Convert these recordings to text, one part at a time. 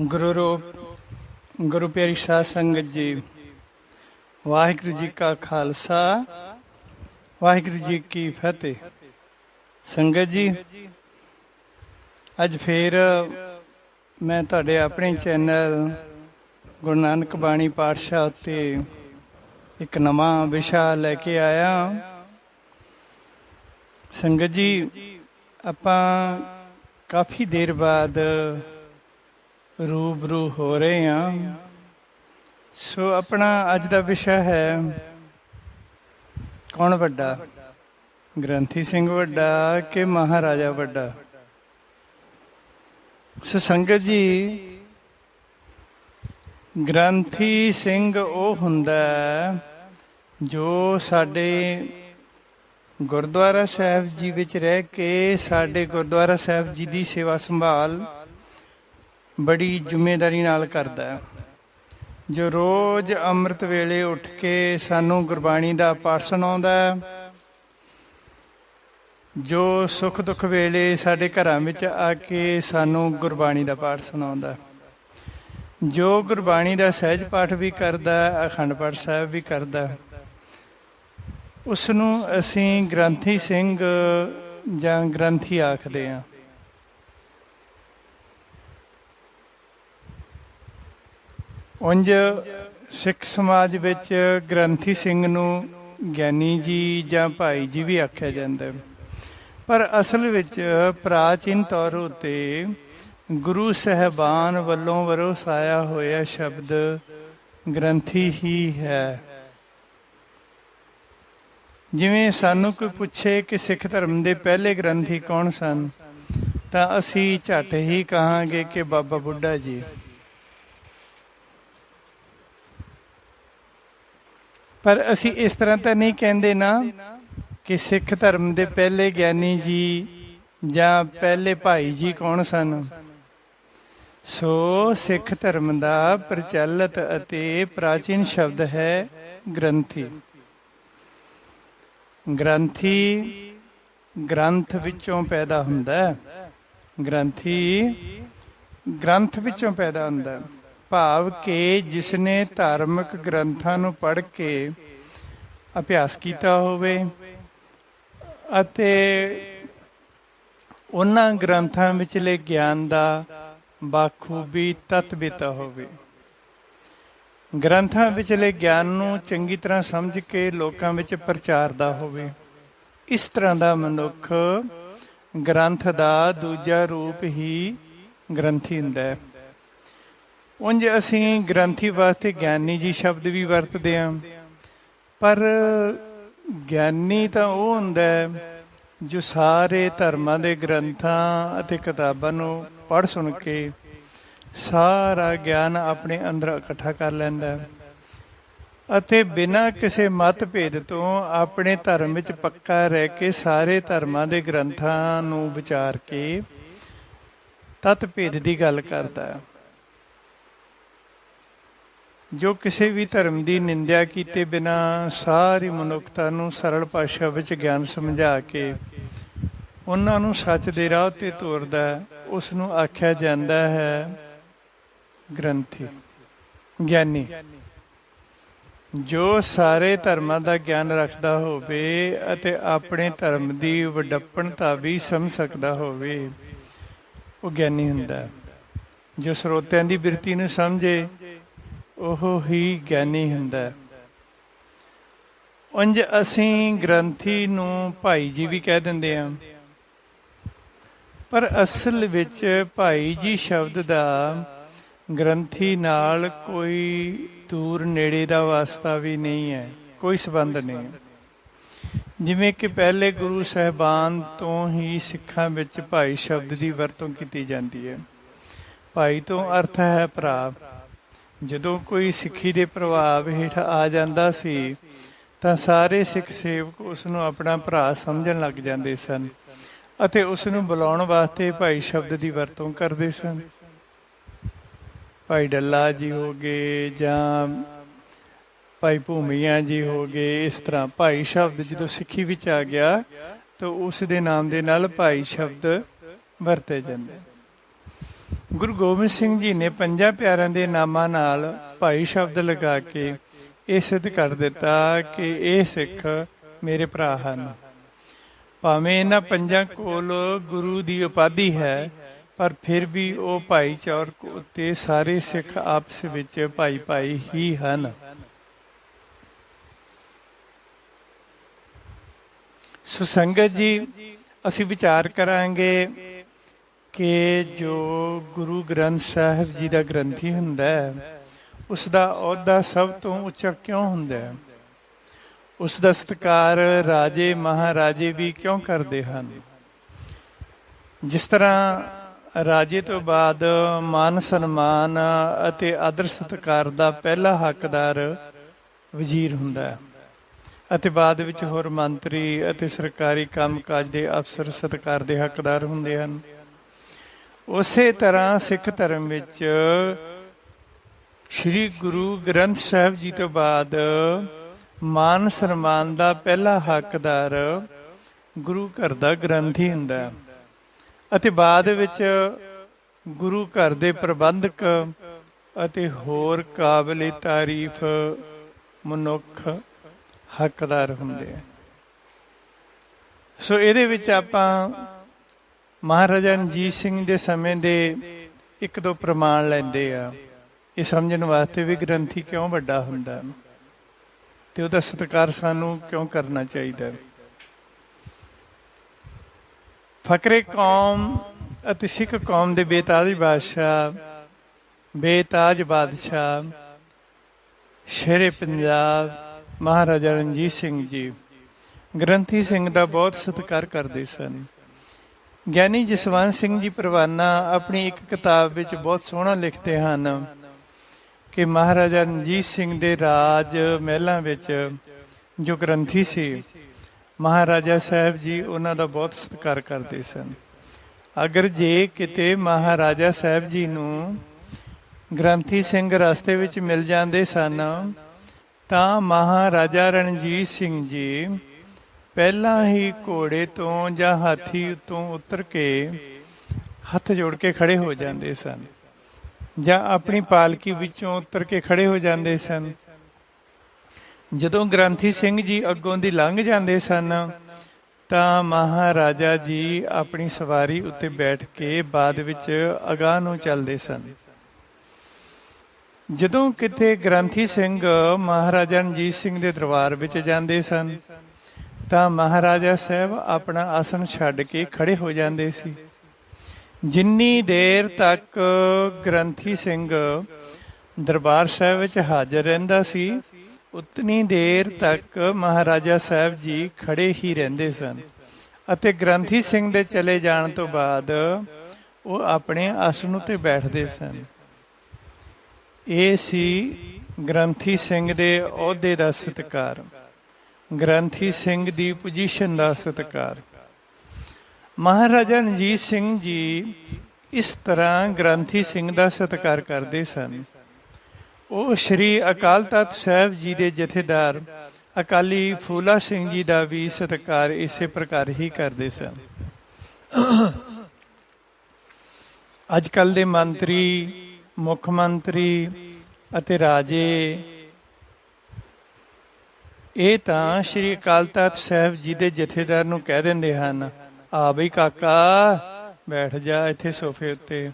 ਗੁਰੂ ਰੂਪ ਗੁਰੂ ਪਿਆਰੀ ਸਾਧ ਸੰਗਤ ਜੀ, ਵਾਹਿਗੁਰੂ ਜੀ ਕਾ ਖਾਲਸਾ, ਵਾਹਿਗੁਰੂ ਜੀ ਕੀ ਫਤਿਹ। ਸੰਗਤ ਜੀ, ਅੱਜ ਫੇਰ ਮੈਂ ਤੁਹਾਡੇ ਆਪਣੇ ਚੈਨਲ ਗੁਰੂ ਨਾਨਕ ਬਾਣੀ ਪਾਤਸ਼ਾਹ ਉੱਤੇ ਇੱਕ ਨਵਾਂ ਵਿਸ਼ਾ ਲੈ ਕੇ ਆਇਆ। ਸੰਗਤ ਜੀ, ਆਪਾਂ ਕਾਫੀ ਦੇਰ ਬਾਅਦ ਰੂਬਰੂ ਹੋ ਰਹੇ ਹਾਂ। ਸੋ ਆਪਣਾ ਅੱਜ ਦਾ ਵਿਸ਼ਾ ਹੈ ਕੌਣ ਵੱਡਾ? ਗ੍ਰੰਥੀ ਸਿੰਘ ਵੱਡਾ ਕਿ ਮਹਾਰਾਜਾ ਵੱਡਾ? ਸੋ ਸੰਗਤ ਜੀ, ਗ੍ਰੰਥੀ ਸਿੰਘ ਉਹ ਹੁੰਦਾ ਹੈ ਜੋ ਸਾਡੇ ਗੁਰਦੁਆਰਾ ਸਾਹਿਬ ਜੀ ਵਿੱਚ ਰਹਿ ਕੇ ਸਾਡੇ ਗੁਰਦੁਆਰਾ ਸਾਹਿਬ ਜੀ ਦੀ ਸੇਵਾ ਸੰਭਾਲ ਬੜੀ ਜ਼ਿੰਮੇਵਾਰੀ ਨਾਲ ਕਰਦਾ ਹੈ। ਜੋ ਰੋਜ਼ ਅੰਮ੍ਰਿਤ ਵੇਲੇ ਉੱਠ ਕੇ ਸਾਨੂੰ ਗੁਰਬਾਣੀ ਦਾ ਪਾਠ ਸੁਣਾਉਂਦਾ ਹੈ, ਜੋ ਸੁੱਖ ਦੁੱਖ ਵੇਲੇ ਸਾਡੇ ਘਰਾਂ ਵਿੱਚ ਆ ਕੇ ਸਾਨੂੰ ਗੁਰਬਾਣੀ ਦਾ ਪਾਠ ਸੁਣਾਉਂਦਾ ਹੈ। ਜੋ ਗੁਰਬਾਣੀ ਦਾ ਸਹਿਜ ਪਾਠ ਵੀ ਕਰਦਾ ਅਖੰਡ ਪਾਠ ਸਾਹਿਬ ਵੀ ਕਰਦਾ ਉਸ ਨੂੰ ਅਸੀਂ ਗ੍ਰੰਥੀ ਸਿੰਘ ਜਾਂ ਗ੍ਰੰਥੀ ਆਖਦੇ ਹਾਂ। ਉਂਝ ਸਿੱਖ ਸਮਾਜ ਵਿੱਚ ਗ੍ਰੰਥੀ ਸਿੰਘ ਨੂੰ ਗਿਆਨੀ ਜੀ ਜਾਂ ਭਾਈ ਜੀ ਵੀ ਆਖਿਆ ਜਾਂਦਾ ਹੈ। ਪਰ ਅਸਲ ਵਿੱਚ ਪ੍ਰਾਚੀਨ ਤੌਰ ਉਤੇ ਗੁਰੂ ਸਹਿਬਾਨ ਵੱਲੋਂ ਵਰੋਸਾਇਆ ਹੋਇਆ ਸ਼ਬਦ ਗ੍ਰੰਥੀ ਹੀ ਹੈ। ਜਿਵੇਂ ਸਾਨੂੰ ਕੋਈ ਪੁੱਛੇ ਕਿ ਸਿੱਖ ਧਰਮ ਦੇ ਪਹਿਲੇ ਗ੍ਰੰਥੀ ਕੌਣ ਸਨ, ਤਾਂ ਅਸੀਂ ਝੱਟ ਹੀ ਕਹਾਂਗੇ ਕਿ ਬਾਬਾ ਬੁੱਢਾ ਜੀ। ਪਰ ਅਸੀਂ ਇਸ ਤਰ੍ਹਾਂ ਤਾਂ ਨਹੀਂ ਕਹਿੰਦੇ ਨਾ ਕਿ ਸਿੱਖ ਧਰਮ ਦੇ ਪਹਿਲੇ ਗਿਆਨੀ ਜੀ ਜਾਂ ਪਹਿਲੇ ਭਾਈ ਜੀ ਕੌਣ ਸਨ। ਸੋ ਸਿੱਖ ਧਰਮ ਦਾ ਪ੍ਰਚਲਿਤ ਅਤੇ ਪ੍ਰਾਚੀਨ ਸ਼ਬਦ ਹੈ ਗ੍ਰੰਥੀ। ਗ੍ਰੰਥੀ ਗ੍ਰੰਥ ਵਿੱਚੋਂ ਪੈਦਾ ਹੁੰਦਾ ਹੈ। ਗ੍ਰੰਥੀ ਗ੍ਰੰਥ ਵਿੱਚੋਂ ਪੈਦਾ ਹੁੰਦਾ ਭਾਵ ਕਿ ਜਿਸ ਨੇ ਧਾਰਮਿਕ ਗ੍ਰੰਥਾਂ ਨੂੰ ਪੜ੍ਹ ਕੇ ਅਭਿਆਸ ਕੀਤਾ ਹੋਵੇ ਅਤੇ ਉਹਨਾਂ ਗ੍ਰੰਥਾਂ ਵਿਚਲੇ ਗਿਆਨ ਦਾ ਬਾਖੂਬੀ ਤਤਵਿਤਾ ਹੋਵੇ। ਗ੍ਰੰਥਾਂ ਵਿਚਲੇ ਗਿਆਨ ਨੂੰ ਚੰਗੀ ਤਰ੍ਹਾਂ ਸਮਝ ਕੇ ਲੋਕਾਂ ਵਿੱਚ ਪ੍ਰਚਾਰਦਾ ਹੋਵੇ। ਇਸ ਤਰ੍ਹਾਂ ਦਾ ਮਨੁੱਖ ਗ੍ਰੰਥ ਦਾ ਦੂਜਾ ਰੂਪ ਹੀ ਗ੍ਰੰਥੀ ਹੁੰਦਾ ਹੈ। ਉਂਝ ਅਸੀਂ ਗ੍ਰੰਥੀ ਵਾਸਤੇ ਗਿਆਨੀ ਜੀ ਸ਼ਬਦ ਵੀ ਵਰਤਦੇ ਹਾਂ। ਪਰ ਗਿਆਨੀ ਤਾਂ ਉਹ ਹੁੰਦਾ ਹੈ ਜੋ ਸਾਰੇ ਧਰਮਾਂ ਦੇ ਗ੍ਰੰਥਾਂ ਅਤੇ ਕਿਤਾਬਾਂ ਨੂੰ ਪੜ੍ਹ ਸੁਣ ਕੇ ਸਾਰਾ ਗਿਆਨ ਆਪਣੇ ਅੰਦਰ ਇਕੱਠਾ ਕਰ ਲੈਂਦਾ ਹੈ। ਅਤੇ ਬਿਨਾਂ ਕਿਸੇ ਮਤਭੇਦ ਤੋਂ ਆਪਣੇ ਧਰਮ ਵਿੱਚ ਪੱਕਾ ਰਹਿ ਕੇ ਸਾਰੇ ਧਰਮਾਂ ਦੇ ਗ੍ਰੰਥਾਂ ਨੂੰ ਵਿਚਾਰ ਕੇ ਤਤ ਭੇਦ ਦੀ ਗੱਲ ਕਰਦਾ ਹੈ। ਜੋ ਕਿਸੇ ਵੀ ਧਰਮ ਦੀ ਨਿੰਦਿਆ ਕੀਤੇ ਬਿਨਾ ਸਾਰੀ ਮਨੁੱਖਤਾ ਨੂੰ ਸਰਲ ਭਾਸ਼ਾ ਵਿੱਚ ਗਿਆਨ ਸਮਝਾ ਕੇ ਉਹਨਾਂ ਨੂੰ ਸੱਚ ਦੇ ਰਾਹ ਤੇ ਤੋਰਦਾ ਉਸ ਨੂੰ ਆਖਿਆ ਜਾਂਦਾ ਹੈ ਗ੍ਰੰਥੀ, ਗਿਆਨੀ। ਜੋ ਸਾਰੇ ਧਰਮਾਂ ਦਾ ਗਿਆਨ ਰੱਖਦਾ ਹੋਵੇ ਅਤੇ ਆਪਣੇ ਧਰਮ ਦੀ ਵਡੱਪਣਤਾ ਵੀ ਸਮਝ ਸਕਦਾ ਹੋਵੇ, ਉਹ ਗਿਆਨੀ ਹੁੰਦਾ ਹੈ। ਜੋ ਸਰੋਤਿਆਂ ਦੀ ਬਿਰਤੀ ਨੂੰ ਸਮਝੇ, ਉਹ ਹੀ ਗਿਆਨੀ ਹੁੰਦਾ ਹੈ। ਉਂਝ ਅਸੀਂ ਗ੍ਰੰਥੀ ਨੂੰ ਭਾਈ ਜੀ ਵੀ ਕਹਿ ਦਿੰਦੇ ਹਾਂ। ਪਰ ਅਸਲ ਵਿੱਚ ਭਾਈ ਜੀ ਸ਼ਬਦ ਦਾ ਗ੍ਰੰਥੀ ਨਾਲ ਕੋਈ ਦੂਰ ਨੇੜੇ ਦਾ ਵਾਸਤਾ ਵੀ ਨਹੀਂ ਹੈ, ਕੋਈ ਸਬੰਧ ਨਹੀਂ ਜਿਵੇਂ ਕਿ ਪਹਿਲੇ ਗੁਰੂ ਸਹਿਬਾਨ ਤੋਂ ਹੀ ਸਿੱਖਾਂ ਵਿੱਚ ਭਾਈ ਸ਼ਬਦ ਦੀ ਵਰਤੋਂ ਕੀਤੀ ਜਾਂਦੀ ਹੈ। ਭਾਈ ਤੋਂ ਅਰਥ ਹੈ ਭਰਾ। ਜਦੋਂ ਕੋਈ ਸਿੱਖੀ ਦੇ ਪ੍ਰਭਾਵ ਹੇਠ ਆ ਜਾਂਦਾ ਸੀ, ਤਾਂ ਸਾਰੇ ਸਿੱਖ ਸੇਵਕ ਉਸ ਨੂੰ ਆਪਣਾ ਭਰਾ ਸਮਝਣ ਲੱਗ ਜਾਂਦੇ ਸਨ ਅਤੇ ਉਸ ਨੂੰ ਬੁਲਾਉਣ ਵਾਸਤੇ ਭਾਈ ਸ਼ਬਦ ਦੀ ਵਰਤੋਂ ਕਰਦੇ ਸਨ। ਭਾਈ ਡੱਲਾ ਜੀ ਹੋ ਗਏ ਜਾਂ ਭਾਈ ਭੂਮੀਆਂ ਜੀ ਹੋ ਗਏ, ਇਸ ਤਰ੍ਹਾਂ ਭਾਈ ਸ਼ਬਦ ਜਦੋਂ ਸਿੱਖੀ ਵਿੱਚ ਆ ਗਿਆ, ਤਾਂ ਉਸ ਦੇ ਨਾਮ ਦੇ ਨਾਲ ਭਾਈ ਸ਼ਬਦ ਵਰਤੇ ਜਾਂਦੇ। ਗੁਰੂ ਗੋਬਿੰਦ ਸਿੰਘ ਜੀ ਨੇ ਪੰਜਾਂ ਪਿਆਰਿਆਂ ਦੇ ਨਾਮਾਂ ਨਾਲ ਭਾਈ ਸ਼ਬਦ ਲਗਾ ਕੇ ਇਹ ਸਿੱਧ ਕਰ ਦਿੱਤਾ ਕਿ ਇਹ ਸਿੱਖ ਮੇਰੇ ਭਰਾ ਹਨ। ਭਾਵੇਂ ਇਹਨਾਂ ਪੰਜਾਂ ਕੋਲ ਗੁਰੂ ਦੀ ਉਪਾਧੀ ਹੈ ਪਰ ਫਿਰ ਵੀ ਉਹ ਭਾਈਚਾਰਕ ਉੱਤੇ ਸਾਰੇ ਸਿੱਖ ਆਪਸ ਵਿੱਚ ਭਾਈ ਭਾਈ ਹੀ ਹਨ। ਸੋ ਸੰਗਤ ਜੀ, ਅਸੀਂ ਵਿਚਾਰ ਕਰਾਂਗੇ ਕਿ ਜੋ ਗੁਰੂ ਗ੍ਰੰਥ ਸਾਹਿਬ ਜੀ ਦਾ ਗ੍ਰੰਥੀ ਹੁੰਦਾ ਹੈ ਉਸ ਦਾ ਅਹੁਦਾ ਸਭ ਤੋਂ ਉੱਚਾ ਕਿਉਂ ਹੁੰਦਾ ਹੈ? ਉਸ ਦਾ ਸਤਿਕਾਰ ਰਾਜੇ ਮਹਾਰਾਜੇ ਵੀ ਕਿਉਂ ਕਰਦੇ ਹਨ? ਜਿਸ ਤਰ੍ਹਾਂ ਰਾਜੇ ਤੋਂ ਬਾਅਦ ਮਾਨ ਸਨਮਾਨ ਅਤੇ ਆਦਰ ਸਤਿਕਾਰ ਦਾ ਪਹਿਲਾ ਹੱਕਦਾਰ ਵਜ਼ੀਰ ਹੁੰਦਾ ਹੈ। ਅਤੇ ਬਾਅਦ ਵਿੱਚ ਹੋਰ ਮੰਤਰੀ ਅਤੇ ਸਰਕਾਰੀ ਕੰਮਕਾਜ ਦੇ ਅਫਸਰ ਸਤਿਕਾਰ ਦੇ ਹੱਕਦਾਰ ਹੁੰਦੇ ਹਨ। ਉਸੇ ਤਰ੍ਹਾਂ ਸਿੱਖ ਧਰਮ ਵਿੱਚ ਸ੍ਰੀ ਗੁਰੂ ਗ੍ਰੰਥ ਸਾਹਿਬ ਜੀ ਤੋਂ ਬਾਅਦ ਮਾਨ ਸਨਮਾਨ ਦਾ ਪਹਿਲਾ ਹੱਕਦਾਰ ਗੁਰੂ ਘਰ ਦਾ ਗ੍ਰੰਥੀ ਹੁੰਦਾ ਹੈ। ਅਤੇ ਬਾਅਦ ਵਿੱਚ ਗੁਰੂ ਘਰ ਦੇ ਪ੍ਰਬੰਧਕ ਅਤੇ ਹੋਰ ਕਾਬਲੇ ਤਾਰੀਫ ਮਨੁੱਖ ਹੱਕਦਾਰ ਹੁੰਦੇ ਆ। ਸੋ ਇਹਦੇ ਵਿੱਚ ਆਪਾਂ ਮਹਾਰਾਜਾ ਰਣਜੀਤ ਸਿੰਘ ਦੇ ਸਮੇਂ ਦੇ ਇੱਕ ਦੋ ਪ੍ਰਮਾਣ ਲੈਂਦੇ ਆ। ਇਹ ਸਮਝਣ ਵਾਸਤੇ ਵੀ ਗ੍ਰੰਥੀ ਕਿਉਂ ਵੱਡਾ ਹੁੰਦਾ? ਤੇ ਉਹਦਾ ਸਤਿਕਾਰ ਸਾਨੂੰ ਕਿਉਂ ਕਰਨਾ ਚਾਹੀਦਾ? ਫਕਰੇ ਕੌਮ ਅਤੇ ਸਿੱਖ ਕੌਮ ਦੇ ਬੇਤਾਜ ਬਾਦਸ਼ਾਹ ਬੇਤਾਜ ਬਾਦਸ਼ਾਹ, ਸ਼ੇਰੇ ਪੰਜਾਬ ਮਹਾਰਾਜਾ ਰਣਜੀਤ ਸਿੰਘ ਜੀ। ਗ੍ਰੰਥੀ ਸਿੰਘ ਦਾ ਬਹੁਤ ਸਤਿਕਾਰ ਕਰਦੇ ਸਨ। ਗਿਆਨੀ ਜਸਵੰਤ ਸਿੰਘ ਜੀ ਪਰਵਾਨਾ ਆਪਣੀ ਇੱਕ ਕਿਤਾਬ ਵਿੱਚ ਬਹੁਤ ਸੋਹਣਾ ਲਿਖਦੇ ਹਨ ਕਿ ਮਹਾਰਾਜਾ ਰਣਜੀਤ ਸਿੰਘ ਦੇ ਰਾਜ ਮਹਿਲਾਂ ਵਿੱਚ ਜੋ ਗ੍ਰੰਥੀ ਸੀ ਮਹਾਰਾਜਾ ਸਾਹਿਬ ਜੀ ਉਹਨਾਂ ਦਾ ਬਹੁਤ ਸਤਿਕਾਰ ਕਰਦੇ ਸਨ। ਅਗਰ ਜੇ ਕਿਤੇ ਮਹਾਰਾਜਾ ਸਾਹਿਬ ਜੀ ਨੂੰ ਗ੍ਰੰਥੀ ਸਿੰਘ ਰਸਤੇ ਵਿੱਚ ਮਿਲ ਜਾਂਦੇ ਸਨ, ਤਾਂ ਮਹਾਰਾਜਾ ਰਣਜੀਤ ਸਿੰਘ ਜੀ ਪਹਿਲਾਂ ਹੀ ਘੋੜੇ ਤੋਂ ਜਾਂ ਹਾਥੀ ਤੋਂ ਉਤਰ ਕੇ ਹੱਥ ਜੋੜ ਕੇ ਖੜੇ ਹੋ ਜਾਂਦੇ ਸਨ ਜਾਂ ਆਪਣੀ ਪਾਲਕੀ ਵਿੱਚੋਂ ਉਤਰ ਕੇ ਖੜੇ ਹੋ ਜਾਂਦੇ ਸਨ। ਜਦੋਂ ਗ੍ਰੰਥੀ ਸਿੰਘ ਜੀ ਅੱਗੋਂ ਦੀ ਲੰਘ ਜਾਂਦੇ ਸਨ, ਤਾਂ ਮਹਾਰਾਜਾ ਜੀ ਆਪਣੀ ਸਵਾਰੀ ਉੱਤੇ ਬੈਠ ਕੇ ਬਾਅਦ ਵਿੱਚ ਅਗਾਹ ਨੂੰ ਚੱਲਦੇ ਸਨ। ਜਦੋਂ ਕਿਤੇ ਗ੍ਰੰਥੀ ਸਿੰਘ ਮਹਾਰਾਜਾ ਰਣਜੀਤ ਸਿੰਘ ਦੇ ਦਰਬਾਰ ਵਿੱਚ ਜਾਂਦੇ ਸਨ, ਤਾਂ ਮਹਾਰਾਜਾ ਸਾਹਿਬ ਆਪਣਾ ਆਸਣ ਛੱਡ ਕੇ ਖੜੇ ਹੋ ਜਾਂਦੇ ਸੀ। ਜਿੰਨੀ ਦੇਰ ਤੱਕ ਗ੍ਰੰਥੀ ਸਿੰਘ ਦਰਬਾਰ ਸਾਹਿਬ ਵਿੱਚ ਹਾਜ਼ਰ ਰਹਿੰਦਾ ਸੀ ਉਤਨੀ ਦੇਰ ਤੱਕ ਮਹਾਰਾਜਾ ਸਾਹਿਬ ਜੀ ਖੜੇ ਹੀ ਰਹਿੰਦੇ ਸਨ ਅਤੇ ਗ੍ਰੰਥੀ ਸਿੰਘ ਦੇ ਚਲੇ ਜਾਣ ਤੋਂ ਬਾਅਦ ਉਹ ਆਪਣੇ ਆਸਣ ਉੱਤੇ ਬੈਠਦੇ ਸਨ। ਇਹ ਸੀ ਗ੍ਰੰਥੀ ਸਿੰਘ ਦੇ ਅਹੁਦੇ ਦਾ ਸਤਿਕਾਰ। ਗ੍ਰੰਥੀ ਸਿੰਘ ਦੀ ਪੋਜੀਸ਼ਨ ਦਾ ਸਤਿਕਾਰ। ਮਹਾਰਾਜਾ ਰਣਜੀਤ ਸਿੰਘ ਜੀ ਇਸ ਤਰ੍ਹਾਂ ਗ੍ਰੰਥੀ ਸਿੰਘ ਦਾ ਸਤਿਕਾਰ ਕਰਦੇ ਸਨ। ਉਹ ਸ਼੍ਰੀ ਅਕਾਲ ਤਖਤ ਸਾਹਿਬ ਜੀ ਦੇ ਜਥੇਦਾਰ ਅਕਾਲੀ ਫੂਲਾ ਸਿੰਘ ਜੀ ਦਾ ਵੀ ਸਤਿਕਾਰ ਇਸੇ ਪ੍ਰਕਾਰ ਹੀ ਕਰਦੇ ਸਨ। ਅੱਜ ਕੱਲ ਦੇ ਮੰਤਰੀ, ਮੁੱਖ ਮੰਤਰੀ ਅਤੇ ਰਾਜੇ, ਇਹ ਤਾਂ ਸ਼੍ਰੀ ਅਕਾਲ ਤਖਤ ਸਾਹਿਬ ਜੀ ਦੇ ਜਥੇਦਾਰ ਨੂੰ ਕਹਿ ਦਿੰਦੇ ਹਨ, ਆ ਬਈ ਕਾਕਾ, ਬੈਠ ਜਾ ਇੱਥੇ ਸੋਫੇ ਉੱਤੇ।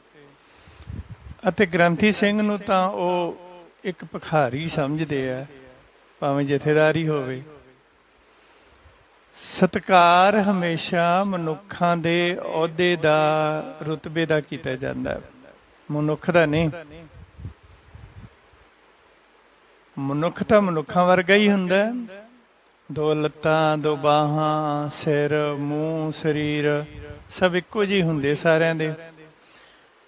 ਅਤੇ ਗ੍ਰੰਥੀ ਸਿੰਘ ਨੂੰ ਤਾਂ ਉਹ ਇੱਕ ਭਖਾਰੀ ਸਮਝਦੇ ਆ, ਭਾਵੇਂ ਜਥੇਦਾਰ ਹੋਵੇ। ਸਤਕਾਰ ਹਮੇਸ਼ਾ ਮਨੁੱਖਾਂ ਦੇ ਅਹੁਦੇ ਦਾ, ਰੁਤਬੇ ਦਾ ਕੀਤਾ ਜਾਂਦਾ। ਹੈ ਮਨੁੱਖ ਦਾ ਨਹੀਂ। ਮਨੁੱਖ ਤਾਂ ਮਨੁੱਖਾਂ ਵਰਗਾ ਹੀ ਹੁੰਦਾ। ਦੋ ਲੱਤਾਂ, ਦੋ ਬਾਹਾਂ, ਸਿਰ, ਮੂੰਹ, ਸਰੀਰ, ਸਭ ਇੱਕੋ ਜਿਹੇ ਹੁੰਦੇ ਸਾਰਿਆਂ ਦੇ।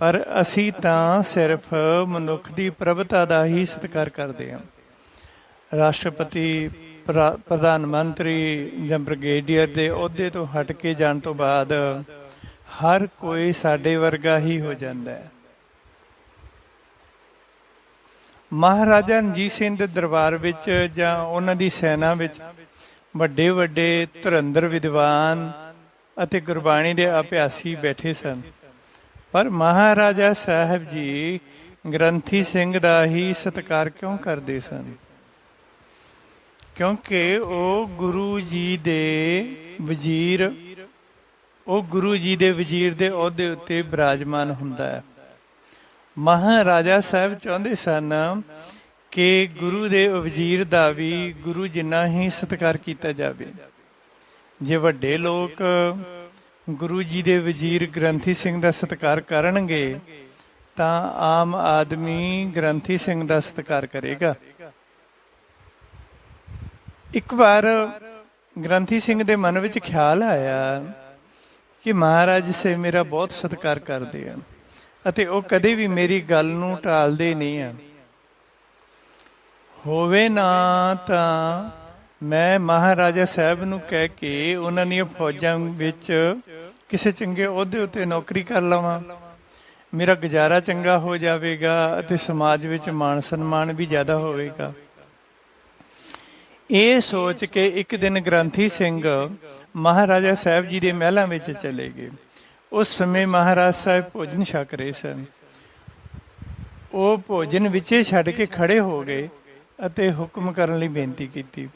ਪਰ ਅਸੀਂ ਤਾਂ ਸਿਰਫ ਮਨੁੱਖ ਦੀ ਪ੍ਰਭਤਾ ਦਾ ਹੀ ਸਤਿਕਾਰ ਕਰਦੇ ਹਾਂ। ਰਾਸ਼ਟਰਪਤੀ ਪ੍ਰਧਾਨ ਮੰਤਰੀ ਜਾਂ ਬ੍ਰਿਗੇਡੀਅਰ ਦੇ ਅਹੁਦੇ ਤੋਂ ਹਟ ਕੇ ਜਾਣ ਤੋਂ ਬਾਅਦ ਹਰ ਕੋਈ ਸਾਡੇ ਵਰਗਾ ਹੀ ਹੋ ਜਾਂਦਾ ਹੈ। ਮਹਾਰਾਜਾ ਰਣਜੀਤ ਸਿੰਘ ਦੇ ਦਰਬਾਰ ਵਿੱਚ ਜਾਂ ਉਹਨਾਂ ਦੀ ਸੈਨਾ ਵਿੱਚ ਵੱਡੇ ਵੱਡੇ ਧੁਰੰਦਰ ਵਿਦਵਾਨ ਅਤੇ ਗੁਰਬਾਣੀ ਦੇ ਅਭਿਆਸੀ ਬੈਠੇ ਸਨ। ਪਰ ਮਹਾਰਾਜਾ ਸਾਹਿਬ ਜੀ ਗ੍ਰੰਥੀ ਸਿੰਘ ਦਾ ਹੀ ਸਤਿਕਾਰ ਕਿਉਂ ਕਰਦੇ ਸਨ? ਕਿਉਂਕਿ ਉਹ ਗੁਰੂ ਜੀ ਦੇ ਵਜ਼ੀਰ, ਉਹ ਗੁਰੂ ਜੀ ਦੇ ਵਜ਼ੀਰ ਦੇ ਅਹੁਦੇ ਉੱਤੇ ਬਿਰਾਜਮਾਨ ਹੁੰਦਾ ਹੈ। ਮਹਾਰਾਜਾ ਸਾਹਿਬ ਚਾਹੁੰਦੇ ਸਨ ਕਿ ਗੁਰੂ ਦੇ ਵਜ਼ੀਰ ਦਾ ਵੀ ਗੁਰੂ ਜਿੰਨਾ ਹੀ ਸਤਿਕਾਰ ਕੀਤਾ ਜਾਵੇ। ਜੇ ਵੱਡੇ ਲੋਕ ਗੁਰੂ ਜੀ ਦੇ ਵਜ਼ੀਰ ਗ੍ਰੰਥੀ ਸਿੰਘ ਦਾ ਸਤਿਕਾਰ ਕਰਨਗੇ, ਤਾਂ ਆਮ ਆਦਮੀ ਗ੍ਰੰਥੀ ਸਿੰਘ ਦਾ ਸਤਿਕਾਰ ਕਰੇਗਾ। ਇੱਕ ਵਾਰ ਗ੍ਰੰਥੀ ਸਿੰਘ ਦੇ ਮਨ ਵਿੱਚ ਖਿਆਲ ਆਇਆ ਕਿ ਮਹਾਰਾਜ ਸੇ ਮੇਰਾ ਬਹੁਤ ਸਤਿਕਾਰ ਕਰਦੇ ਆ ਅਤੇ ਉਹ ਕਦੇ ਵੀ ਮੇਰੀ ਗੱਲ ਨੂੰ ਟਾਲਦੇ ਨਹੀਂ ਹਨ। ਹੋਵੇ ਨਾ ਤਾਂ ਮੈਂ ਮਹਾਰਾਜਾ ਸਾਹਿਬ ਨੂੰ ਕਹਿ ਕੇ ਉਹਨਾਂ ਦੀਆਂ ਫੌਜਾਂ ਵਿੱਚ ਕਿਸੇ ਚੰਗੇ ਅਹੁਦੇ ਉੱਤੇ ਨੌਕਰੀ ਕਰ ਲਵਾਂ। ਮੇਰਾ ਗੁਜ਼ਾਰਾ ਚੰਗਾ ਹੋ ਜਾਵੇਗਾ ਅਤੇ ਸਮਾਜ ਵਿੱਚ ਮਾਣ ਸਨਮਾਨ ਵੀ ਜ਼ਿਆਦਾ ਹੋਵੇਗਾ। ਇਹ ਸੋਚ ਕੇ ਇੱਕ ਦਿਨ ਗ੍ਰੰਥੀ ਸਿੰਘ ਮਹਾਰਾਜਾ ਸਾਹਿਬ ਜੀ ਦੇ ਮਹਿਲਾਂ ਵਿੱਚ ਚਲੇ ਗਏ। ਉਸ ਸਮੇਂ ਮਹਾਰਾਜ ਸਾਹਿਬ ਭੋਜਨ ਛਕ ਰਹੇ ਸਨ। ਉਹ ਭੋਜਨ ਵਿੱਚੇ ਛੱਡ ਕੇ ਖੜੇ ਹੋ ਗਏ ਅਤੇ ਹੁਕਮ ਕਰਨ ਲਈ ਬੇਨਤੀ ਕੀਤੀ।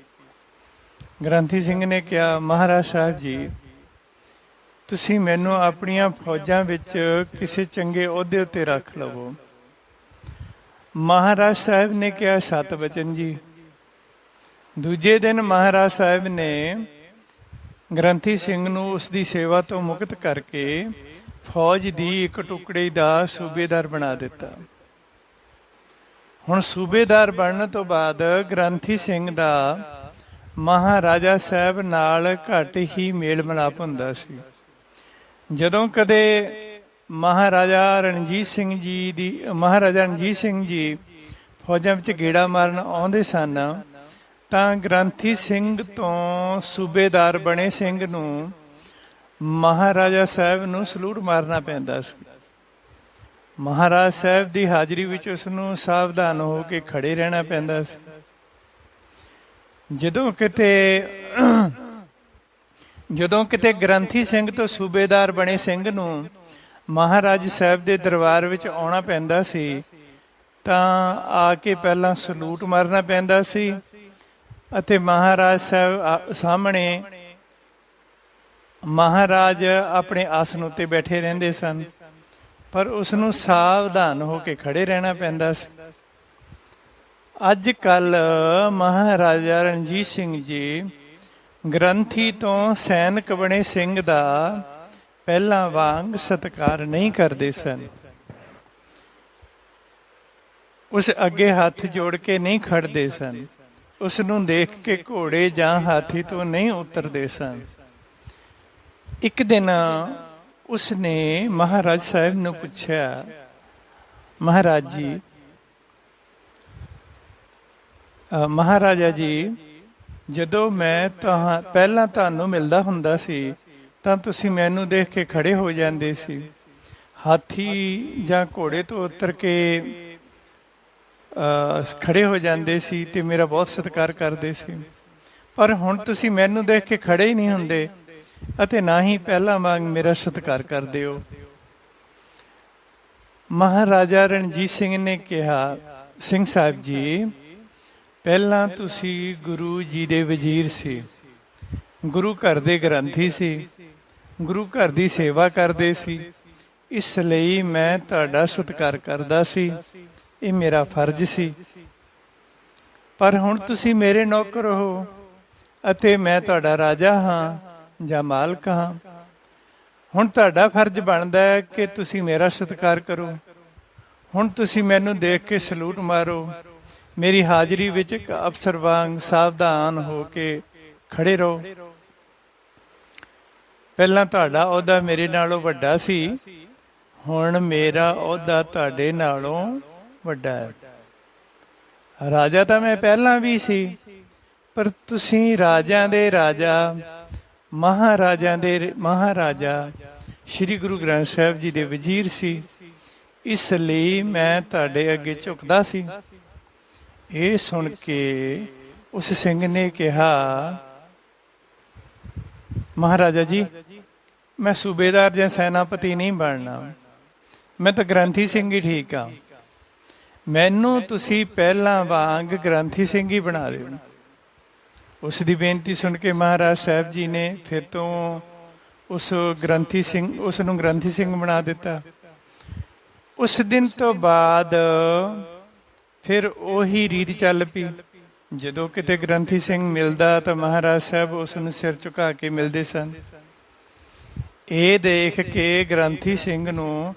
ਗ੍ਰੰਥੀ ਸਿੰਘ ਨੇ ਕਿਹਾ, ਮਹਾਰਾਜ ਸਾਹਿਬ ਜੀ, ਤੁਸੀਂ ਮੈਨੂੰ ਆਪਣੀਆਂ ਫੌਜਾਂ ਵਿੱਚ ਕਿਸੇ ਚੰਗੇ ਅਹੁਦੇ ਉੱਤੇ ਰੱਖ ਲਵੋ। ਮਹਾਰਾਜ ਸਾਹਿਬ ਨੇ ਕਿਹਾ ਸਤ ਬਚਨ ਜੀ, ਦੂਜੇ ਦਿਨ ਮਹਾਰਾਜ ਸਾਹਿਬ ਨੇ ਗ੍ਰੰਥੀ ਸਿੰਘ ਨੂੰ ਉਸ ਦੀ ਸੇਵਾ ਤੋਂ ਮੁਕਤ ਕਰਕੇ ਫੌਜ ਦੀ ਇੱਕ ਟੁਕੜੇ ਦਾ ਸੂਬੇਦਾਰ ਬਣਾ ਦਿੱਤਾ। ਹੁਣ ਸੂਬੇਦਾਰ ਬਣਨ ਤੋਂ ਬਾਅਦ ਗ੍ਰੰਥੀ ਸਿੰਘ ਦਾ ਮਹਾਰਾਜਾ ਸਾਹਿਬ ਨਾਲ ਘੱਟ ਹੀ ਮੇਲ ਮਿਲਾਪ ਹੁੰਦਾ ਸੀ। ਜਦੋਂ ਕਦੇ ਮਹਾਰਾਜਾ ਰਣਜੀਤ ਸਿੰਘ ਜੀ ਦੀ, ਮਹਾਰਾਜਾ ਰਣਜੀਤ ਸਿੰਘ ਜੀ ਫੌਜਾਂ ਵਿੱਚ ਗੇੜਾ ਮਾਰਨ ਆਉਂਦੇ ਸਨ, ਤਾਂ ਗ੍ਰੰਥੀ ਸਿੰਘ ਤੋਂ ਸੂਬੇਦਾਰ ਬਣੇ ਸਿੰਘ ਨੂੰ ਮਹਾਰਾਜਾ ਸਾਹਿਬ ਨੂੰ ਸਲੂਟ ਮਾਰਨਾ ਪੈਂਦਾ ਸੀ। ਮਹਾਰਾਜ ਸਾਹਿਬ ਦੀ ਹਾਜ਼ਰੀ ਵਿੱਚ ਉਸ ਨੂੰ ਸਾਵਧਾਨ ਹੋ ਕੇ ਖੜੇ ਰਹਿਣਾ ਪੈਂਦਾ ਸੀ। ਜਦੋਂ ਕਿਤੇ ਜਦੋਂ ਕਿਤੇ ਗ੍ਰੰਥੀ ਸਿੰਘ ਤੋਂ ਸੂਬੇਦਾਰ ਬਣੇ ਸਿੰਘ ਨੂੰ ਮਹਾਰਾਜ ਸਾਹਿਬ ਦੇ ਦਰਬਾਰ ਵਿੱਚ ਆਉਣਾ ਪੈਂਦਾ ਸੀ, ਤਾਂ ਆ ਕੇ ਪਹਿਲਾਂ ਸਲੂਟ ਮਾਰਨਾ ਪੈਂਦਾ ਸੀ ਅਤੇ ਮਹਾਰਾਜ ਸਾਹਿਬ ਆ- ਸਾਹਮਣੇ ਮਹਾਰਾਜ ਆਪਣੇ ਆਸਨ ਉੱਤੇ ਬੈਠੇ ਰਹਿੰਦੇ ਸਨ। ਪਰ ਉਸ ਨੂੰ ਸਾਵਧਾਨ ਹੋ ਕੇ ਖੜੇ ਰਹਿਣਾ ਪੈਂਦਾ ਸੀ। ਅੱਜ ਕੱਲ ਮਹਾਰਾਜਾ ਰਣਜੀਤ ਸਿੰਘ ਜੀ ਗ੍ਰੰਥੀ ਤੋਂ ਸੈਨਿਕ ਬਣੇ ਸਿੰਘ ਦਾ ਪਹਿਲਾਂ ਵਾਂਗ ਸਤਿਕਾਰ ਨਹੀਂ ਕਰਦੇ ਸਨ। ਉਸ ਅੱਗੇ ਹੱਥ ਜੋੜ ਕੇ ਨਹੀਂ ਖੜਦੇ ਸਨ। ਉਸ ਨੂੰ ਦੇਖ ਕੇ ਘੋੜੇ ਜਾਂ ਹਾਥੀ ਤੋਂ ਨਹੀਂ ਉਤਰਦੇ ਸਨ। ਇੱਕ ਦਿਨ ਉਸ ਨੇ ਮਹਾਰਾਜ ਸਾਹਿਬ ਨੂੰ ਪੁੱਛਿਆ, ਮਹਾਰਾਜ ਜੀ ਮਹਾਰਾਜਾ ਜੀ, ਜਦੋਂ ਮੈਂ ਤਾਂ ਪਹਿਲਾਂ ਤੁਹਾਨੂੰ ਮਿਲਦਾ ਹੁੰਦਾ ਸੀ, ਤਾਂ ਤੁਸੀਂ ਮੈਨੂੰ ਦੇਖ ਕੇ ਖੜੇ ਹੋ ਜਾਂਦੇ ਸੀ। ਹਾਥੀ ਜਾਂ ਘੋੜੇ ਤੋਂ ਉਤਰ ਕੇ ਖੜੇ ਹੋ ਜਾਂਦੇ ਸੀ ਤੇ ਮੇਰਾ ਬਹੁਤ ਸਤਿਕਾਰ ਕਰਦੇ ਸੀ। ਪਰ ਹੁਣ ਤੁਸੀਂ ਮੈਨੂੰ ਦੇਖ ਕੇ ਖੜੇ ਹੀ ਨਹੀਂ ਹੁੰਦੇ ਅਤੇ ਨਾ ਹੀ ਪਹਿਲਾਂ ਵਾਂਗ ਮੇਰਾ ਸਤਿਕਾਰ ਕਰਦੇ ਹੋ। ਮਹਾਰਾਜਾ ਰਣਜੀਤ ਸਿੰਘ ਨੇ ਕਿਹਾ, ਸਿੰਘ ਸਾਹਿਬ ਜੀ ਪਹਿਲਾਂ ਤੁਸੀਂ ਗੁਰੂ ਜੀ ਦੇ ਵਜ਼ੀਰ ਸੀ। ਗੁਰੂ ਘਰ ਦੇ ਗ੍ਰੰਥੀ ਸੀ। ਗੁਰੂ ਘਰ ਦੀ ਸੇਵਾ ਕਰਦੇ ਸੀ। ਇਸ ਲਈ ਮੈਂ ਤੁਹਾਡਾ ਸਤਿਕਾਰ ਕਰਦਾ ਸੀ। ਇਹ ਮੇਰਾ ਫਰਜ਼ ਸੀ। ਪਰ ਹੁਣ ਤੁਸੀਂ ਮੇਰੇ ਨੌਕਰ ਹੋ ਅਤੇ ਮੈਂ ਤੁਹਾਡਾ ਰਾਜਾ ਹਾਂ ਜਾਂ ਮਾਲਕ ਹਾਂ। ਹੁਣ ਤੁਹਾਡਾ ਫਰਜ਼ ਬਣਦਾ ਹੈ ਕਿ ਤੁਸੀਂ ਮੇਰਾ ਸਤਿਕਾਰ ਕਰੋ। ਹੁਣ ਤੁਸੀਂ ਮੈਨੂੰ ਦੇਖ ਕੇ ਸਲੂਟ ਮਾਰੋ। ਮੇਰੀ ਹਾਜ਼ਰੀ ਵਿੱਚ ਇੱਕ ਅਫਸਰ ਵਾਂਗ ਸਾਵਧਾਨ ਹੋ ਕੇ ਖੜੇ ਰਹੋ। ਪਹਿਲਾਂ ਤੁਹਾਡਾ ਅਹੁਦਾ ਮੇਰੇ ਨਾਲੋਂ ਵੱਡਾ ਸੀ, ਹੁਣ ਮੇਰਾ ਅਹੁਦਾ ਤੁਹਾਡੇ ਨਾਲੋਂ ਵੱਡਾ ਹੈ। ਰਾਜਾ ਤਾਂ ਮੈਂ ਪਹਿਲਾਂ ਵੀ ਸੀ, ਪਰ ਤੁਸੀਂ ਰਾਜਿਆਂ ਦੇ ਰਾਜਾ ਮਹਾਰਾਜਿਆਂ ਦੇ ਮਹਾਰਾਜਾ, ਸ੍ਰੀ ਗੁਰੂ ਗ੍ਰੰਥ ਸਾਹਿਬ ਜੀ ਦੇ ਵਜ਼ੀਰ ਸੀ, ਇਸ ਲਈ ਮੈਂ ਤੁਹਾਡੇ ਅੱਗੇ ਝੁਕਦਾ ਸੀ। ਇਹ ਸੁਣ ਕੇ ਉਸ ਸਿੰਘ ਨੇ ਕਿਹਾ, ਮਹਾਰਾਜਾ ਜੀ, ਮੈਂ ਸੂਬੇਦਾਰ ਜਾਂ ਸੈਨਾਪਤੀ ਨਹੀਂ ਬਣਨਾ। ਮੈਂ ਤਾਂ ਗ੍ਰੰਥੀ ਸਿੰਘ ਹੀ ਠੀਕ ਆ। ਮੈਨੂੰ ਤੁਸੀਂ ਪਹਿਲਾਂ ਵਾਂਗ ਗ੍ਰੰਥੀ ਸਿੰਘ ਹੀ ਬਣਾ ਦਿਓ। ਉਸ ਦੀ ਬੇਨਤੀ ਸੁਣ ਕੇ ਮਹਾਰਾਜ ਸਾਹਿਬ ਜੀ ਨੇ ਫਿਰ ਤੋਂ ਉਸ ਗ੍ਰੰਥੀ ਸਿੰਘ, ਉਸ ਨੂੰ ਗ੍ਰੰਥੀ ਸਿੰਘ ਬਣਾ ਦਿੱਤਾ। ਉਸ ਦਿਨ ਤੋਂ ਬਾਅਦ ਫਿਰ ਉਹੀ ਰੀਤ ਚੱਲ ਪਈ। ਜਦੋਂ ਕਿਤੇ ਗ੍ਰੰਥੀ ਸਿੰਘ ਮਿਲਦਾ ਤਾਂ ਮਹਾਰਾਜ ਸਾਹਿਬ ਉਸ ਨੂੰ ਸਿਰ ਝੁਕਾ ਕੇ ਮਿਲਦੇ ਸਨ। ਇਹ ਦੇਖ ਕੇ ਗ੍ਰੰਥੀ ਸਿੰਘ ਨੂੰ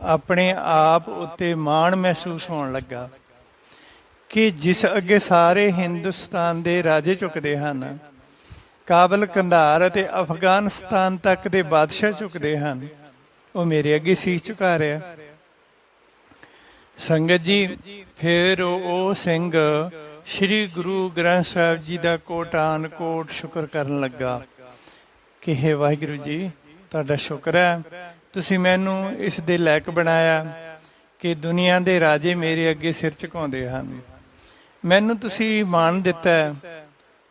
ਆਪਣੇ ਆਪ ਉੱਤੇ ਮਾਣ ਮਹਿਸੂਸ ਹੋਣ ਲੱਗਾ ਕਿ ਜਿਸ ਅੱਗੇ ਸਾਰੇ ਹਿੰਦੁਸਤਾਨ ਦੇ ਰਾਜੇ ਝੁਕਦੇ ਹਨ, ਕਾਬਲ ਕੰਧਾਰ ਅਤੇ ਅਫਗਾਨਿਸਤਾਨ ਤੱਕ ਦੇ ਬਾਦਸ਼ਾਹ ਝੁਕਦੇ ਹਨ, ਉਹ ਮੇਰੇ ਅੱਗੇ ਸੀਸ ਝੁਕਾ ਰਿਹਾ। ਸੰਗਤ ਜੀ, ਫਿਰ ਉਹ ਸਿੰਘ ਸ੍ਰੀ ਗੁਰੂ ਗ੍ਰੰਥ ਸਾਹਿਬ ਜੀ ਦਾ ਕੋਟਾਨ ਕੋਟ ਸ਼ੁਕਰ ਕਰਨ ਲੱਗਾ। ਕਿ ਹੈ ਵਾਹਿਗੁਰੂ ਜੀ, ਤੁਹਾਡਾ ਸ਼ੁਕਰ ਹੈ। ਤੁਸੀਂ ਮੈਨੂੰ ਇਸ ਦੇ ਲਾਇਕ ਬਣਾਇਆ ਕਿ ਦੁਨੀਆ ਦੇ ਰਾਜੇ ਮੇਰੇ ਅੱਗੇ ਸਿਰ ਝੁਕਾਉਂਦੇ ਹਨ। ਮੈਨੂੰ ਤੁਸੀਂ ਮਾਣ ਦਿੱਤਾ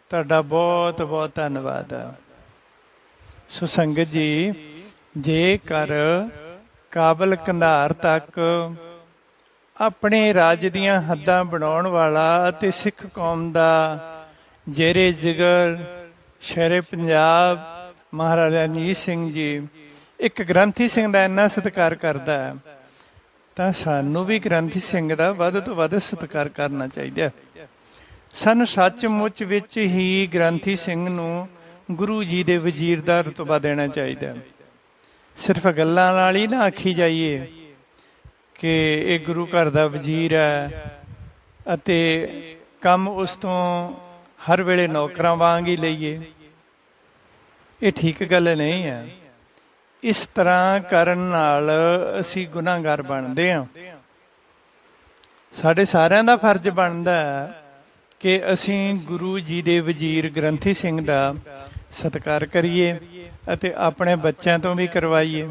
ਤੁਹਾਡਾ ਬਹੁਤ ਬਹੁਤ ਧੰਨਵਾਦ ਹੈ। ਸੋ ਸੰਗਤ ਜੀ, ਜੇਕਰ ਕਾਬਲ ਕੰਧਾਰ ਤੱਕ ਆਪਣੇ ਰਾਜ ਦੀਆਂ ਹੱਦਾਂ ਬਣਾਉਣ ਵਾਲਾ ਅਤੇ ਸਿੱਖ ਕੌਮ ਦਾ ਜੇਰੇ ਜਿਗਰ, ਸ਼ੇਰੇ ਪੰਜਾਬ, ਮਹਾਰਾਜਾ ਰਣਜੀਤ ਸਿੰਘ ਜੀ, ਇੱਕ ਗ੍ਰੰਥੀ ਸਿੰਘ ਦਾ ਇੰਨਾ ਸਤਿਕਾਰ ਕਰਦਾ ਹੈ, ਤਾਂ ਸਾਨੂੰ ਵੀ ਗ੍ਰੰਥੀ ਸਿੰਘ ਦਾ ਵੱਧ ਤੋਂ ਵੱਧ ਸਤਿਕਾਰ ਕਰਨਾ ਚਾਹੀਦਾ ਹੈ। ਸਾਨੂੰ ਸੱਚਮੁੱਚ ਵਿੱਚ ਹੀ ਗ੍ਰੰਥੀ ਸਿੰਘ ਨੂੰ ਗੁਰੂ ਜੀ ਦੇ ਵਜ਼ੀਰ ਦਾ ਰਤਬਾ ਦੇਣਾ ਚਾਹੀਦਾ ਹੈ। ਸਿਰਫ ਗੱਲਾਂ ਨਾਲ ਹੀ ਨਾ ਆਖੀ ਜਾਈਏ ਕਿ ਇਹ ਗੁਰੂ ਘਰ ਦਾ ਵਜ਼ੀਰ ਹੈ ਅਤੇ ਕੰਮ ਉਸ ਤੋਂ ਹਰ ਵੇਲੇ ਨੌਕਰਾਂ ਵਾਂਗ ਹੀ ਲਈਏ। ਇਹ ਠੀਕ ਗੱਲ ਨਹੀਂ ਹੈ। ਇਸ ਤਰ੍ਹਾਂ ਕਰਨ ਨਾਲ ਅਸੀਂ ਗੁਨਾਹਗਾਰ ਬਣਦੇ ਹਾਂ। ਸਾਡੇ ਸਾਰਿਆਂ ਦਾ ਫਰਜ਼ ਬਣਦਾ ਹੈ ਕਿ ਅਸੀਂ ਗੁਰੂ ਜੀ ਦੇ ਵਜ਼ੀਰ ਗ੍ਰੰਥੀ ਸਿੰਘ ਦਾ ਸਤਿਕਾਰ ਕਰੀਏ ਅਤੇ ਆਪਣੇ ਬੱਚਿਆਂ ਤੋਂ ਵੀ ਕਰਵਾਈਏ।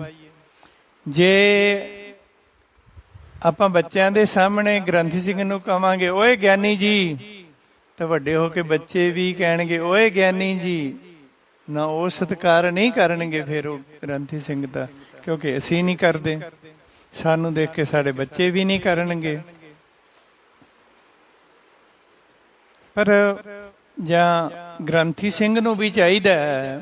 ਜੇ ਆਪਾਂ ਬੱਚਿਆਂ ਦੇ ਸਾਹਮਣੇ ਗ੍ਰੰਥੀ ਸਿੰਘ ਨੂੰ ਕਵਾਂਗੇ, ਓਏ ਗਿਆਨੀ ਜੀ। ਤੇ ਵੱਡੇ ਹੋ ਕੇ ਬੱਚੇ ਵੀ ਕਹਿਣਗੇ, ਓਏ ਗਿਆਨੀ ਜੀ। ਨਾ ਉਹ ਸਤਿਕਾਰ ਨਹੀਂ ਕਰਨਗੇ ਫਿਰ ਉਹ ਗ੍ਰੰਥੀ ਸਿੰਘ ਦਾ, ਕਿਉਂਕਿ ਅਸੀਂ ਨਹੀਂ ਕਰਦੇ। ਸਾਨੂੰ ਦੇਖ ਕੇ ਸਾਡੇ ਬੱਚੇ ਵੀ ਨਹੀਂ ਕਰਨਗੇ। ਪਰ ਜਾਂ ਗ੍ਰੰਥੀ ਸਿੰਘ ਨੂੰ ਵੀ ਚਾਹੀਦਾ ਹੈ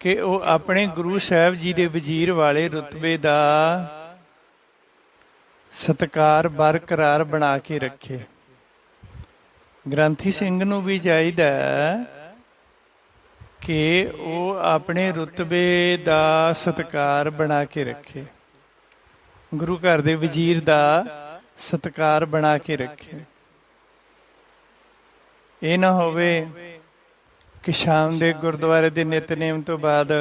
ਕਿ ਉਹ ਆਪਣੇ ਗੁਰੂ ਸਾਹਿਬ ਜੀ ਦੇ ਵਜ਼ੀਰ ਵਾਲੇ ਰੁਤਬੇ ਦਾ ਸਤਕਾਰ ਬਰਕਰਾਰ ਬਣਾ ਕੇ ਰੱਖੇ। ਗ੍ਰੰਥੀ ਸਿੰਘ ਨੂੰ ਵੀ ਚਾਹੀਦਾ ਹੈ ਕਿ ਉਹ ਆਪਣੇ ਰੁਤਬੇ ਦਾ ਸਤਕਾਰ ਬਣਾ ਕੇ ਰੱਖੇ। ਗੁਰੂ ਘਰ ਦੇ ਵਜ਼ੀਰ ਦਾ ਸਤਕਾਰ ਬਣਾ ਕੇ ਰੱਖੇ। ਇਹ ਨਾ ਹੋਵੇ ਕਿ ਸ਼ਾਮ ਦੇ ਗੁਰਦੁਆਰੇ ਦੇ ਨਿਤਨੇਮ ਤੋਂ ਬਾਅਦ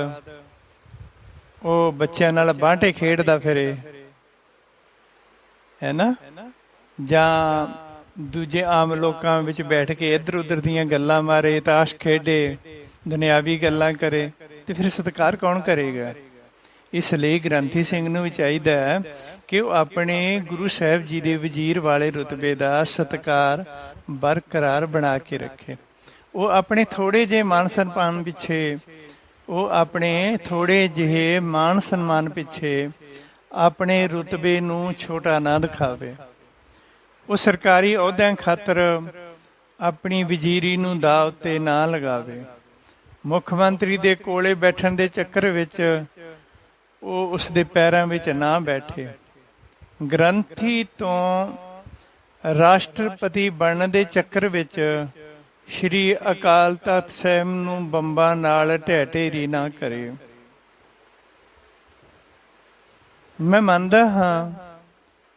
ਉਹ ਬੱਚਿਆਂ ਨਾਲ ਬਾਂਟੇ ਖੇਡਦਾ ਫਿਰੇ। ਹੈ ਨਾ? ਜਾਂ ਦੂਜੇ ਆਮ ਲੋਕਾਂ ਵਿੱਚ ਬੈਠ ਕੇ ਇੱਧਰ ਉੱਧਰ ਦੀਆਂ ਗੱਲਾਂ ਮਾਰੇ, ਤਾਸ਼ ਖੇਡੇ, ਦੁਨਿਆਵੀ ਗੱਲਾਂ ਕਰੇ, ਤੇ ਫਿਰ ਸਤਿਕਾਰ ਕੌਣ ਕਰੇਗਾ? ਇਸ ਲਈ ਗ੍ਰੰਥੀ ਸਿੰਘ ਨੂੰ ਵੀ ਚਾਹੀਦਾ ਹੈ ਕਿ ਉਹ ਆਪਣੇ ਗੁਰੂ ਸਾਹਿਬ ਜੀ ਦੇ ਵਜ਼ੀਰ ਵਾਲੇ ਰੁਤਬੇ ਦਾ ਸਤਿਕਾਰ ਬਰਕਰਾਰ ਬਣਾ ਕੇ ਰੱਖੇ। ਉਹ ਆਪਣੇ ਥੋੜੇ ਜਿਹੇ ਮਾਨ ਸਨਮਾਨ ਪਿੱਛੇ, ਉਹ ਆਪਣੇ ਥੋੜੇ ਜਿਹੇ ਮਾਨ ਸਨਮਾਨ ਪਿੱਛੇ ਆਪਣੇ ਰੁਤਬੇ ਨੂੰ ਛੋਟਾ ਨਾ ਦਿਖਾਵੇ। ਉਹ ਸਰਕਾਰੀ ਅਹੁਦਿਆਂ ਖਾਤਰ ਆਪਣੀ ਵਜ਼ੀਰੀ ਨੂੰ ਦਾਅ ਉੱਤੇ ਨਾ ਲਗਾਵੇ। ਮੁੱਖ ਮੰਤਰੀ ਦੇ ਕੋਲੇ ਬੈਠਣ ਦੇ ਚੱਕਰ ਵਿੱਚ ਉਹ ਉਸ ਦੇ ਪੈਰਾਂ ਵਿੱਚ ਨਾ ਬੈਠੇ। ਗ੍ਰੰਥੀ ਤੋਂ ਰਾਸ਼ਟਰਪਤੀ ਬਣਨ ਦੇ ਚੱਕਰ ਵਿੱਚ ਸ਼੍ਰੀ ਅਕਾਲ ਤਖਤ ਸਾਹਿਬ ਨੂੰ ਬੰਬਾਂ ਨਾਲ ਢਹਿ ਢੇਰੀ ਨਾ ਕਰੇ। ਮੈਂ ਮੰਨਦਾ ਹਾਂ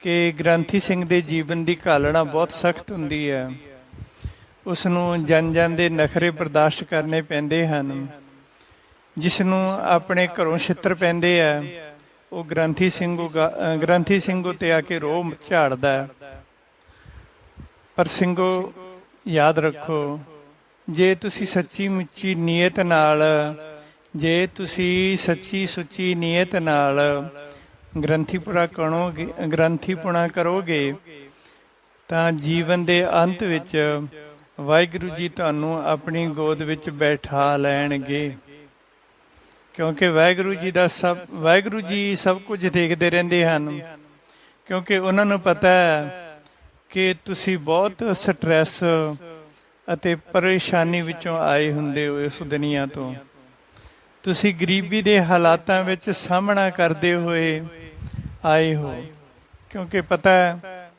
ਕਿ ਗ੍ਰੰਥੀ ਸਿੰਘ ਦੇ ਜੀਵਨ ਦੀ ਘਾਲਣਾ ਬਹੁਤ ਸਖਤ ਹੁੰਦੀ ਹੈ। ਉਸ ਨੂੰ ਜਨ ਜਨ ਦੇ ਨਖਰੇ ਬਰਦਾਸ਼ਤ ਕਰਨੇ ਪੈਂਦੇ ਹਨ। ਜਿਸ ਨੂੰ ਆਪਣੇ ਘਰੋਂ ਛਿੱਤਰ ਪੈਂਦੇ ਆ, ਉਹ ਗ੍ਰੰਥੀ ਸਿੰਘ ਗ੍ਰੰਥੀ ਸਿੰਘ ਉਤੇ ਆ ਕੇ ਰੋਹ ਝਾੜਦਾ ਪਰ ਸਿੰਘੋ, ਯਾਦ ਰੱਖੋ, ਜੇ ਤੁਸੀਂ ਸੱਚੀ ਮੁੱਚੀ ਨੀਅਤ ਨਾਲ, ਜੇ ਤੁਸੀਂ ਸੱਚੀ ਸੁੱਚੀ ਨੀਅਤ ਨਾਲ ਗ੍ਰੰਥੀਪੁਰਾ ਕਰੋਗੇ, ਗ੍ਰੰਥੀਪੁਣਾ ਕਰੋਗੇ, ਤਾਂ ਜੀਵਨ ਦੇ ਅੰਤ ਵਿੱਚ ਵਾਹਿਗੁਰੂ ਜੀ ਤੁਹਾਨੂੰ ਆਪਣੀ ਗੋਦ ਵਿੱਚ ਬੈਠਾ ਲੈਣਗੇ। ਕਿਉਂਕਿ ਵਾਹਿਗੁਰੂ ਜੀ ਦਾ ਸਭ, ਵਾਹਿਗੁਰੂ ਜੀ ਸਭ ਕੁਝ ਦੇਖਦੇ ਰਹਿੰਦੇ ਹਨ। ਕਿਉਂਕਿ ਉਹਨਾਂ ਨੂੰ ਪਤਾ ਹੈ ਕਿ ਤੁਸੀਂ ਬਹੁਤ ਸਟ੍ਰੈਸ ਅਤੇ ਪਰੇਸ਼ਾਨੀ ਵਿੱਚੋਂ ਆਏ ਹੁੰਦੇ ਹੋ ਇਸ ਦੁਨੀਆ ਤੋਂ। ਤੁਸੀਂ ਗਰੀਬੀ ਦੇ ਹਾਲਾਤਾਂ ਵਿੱਚ ਸਾਹਮਣਾ ਕਰਦੇ ਹੋਏ ਆਏ ਹੋ। ਕਿਉਂਕਿ ਪਤਾ ਹੈ,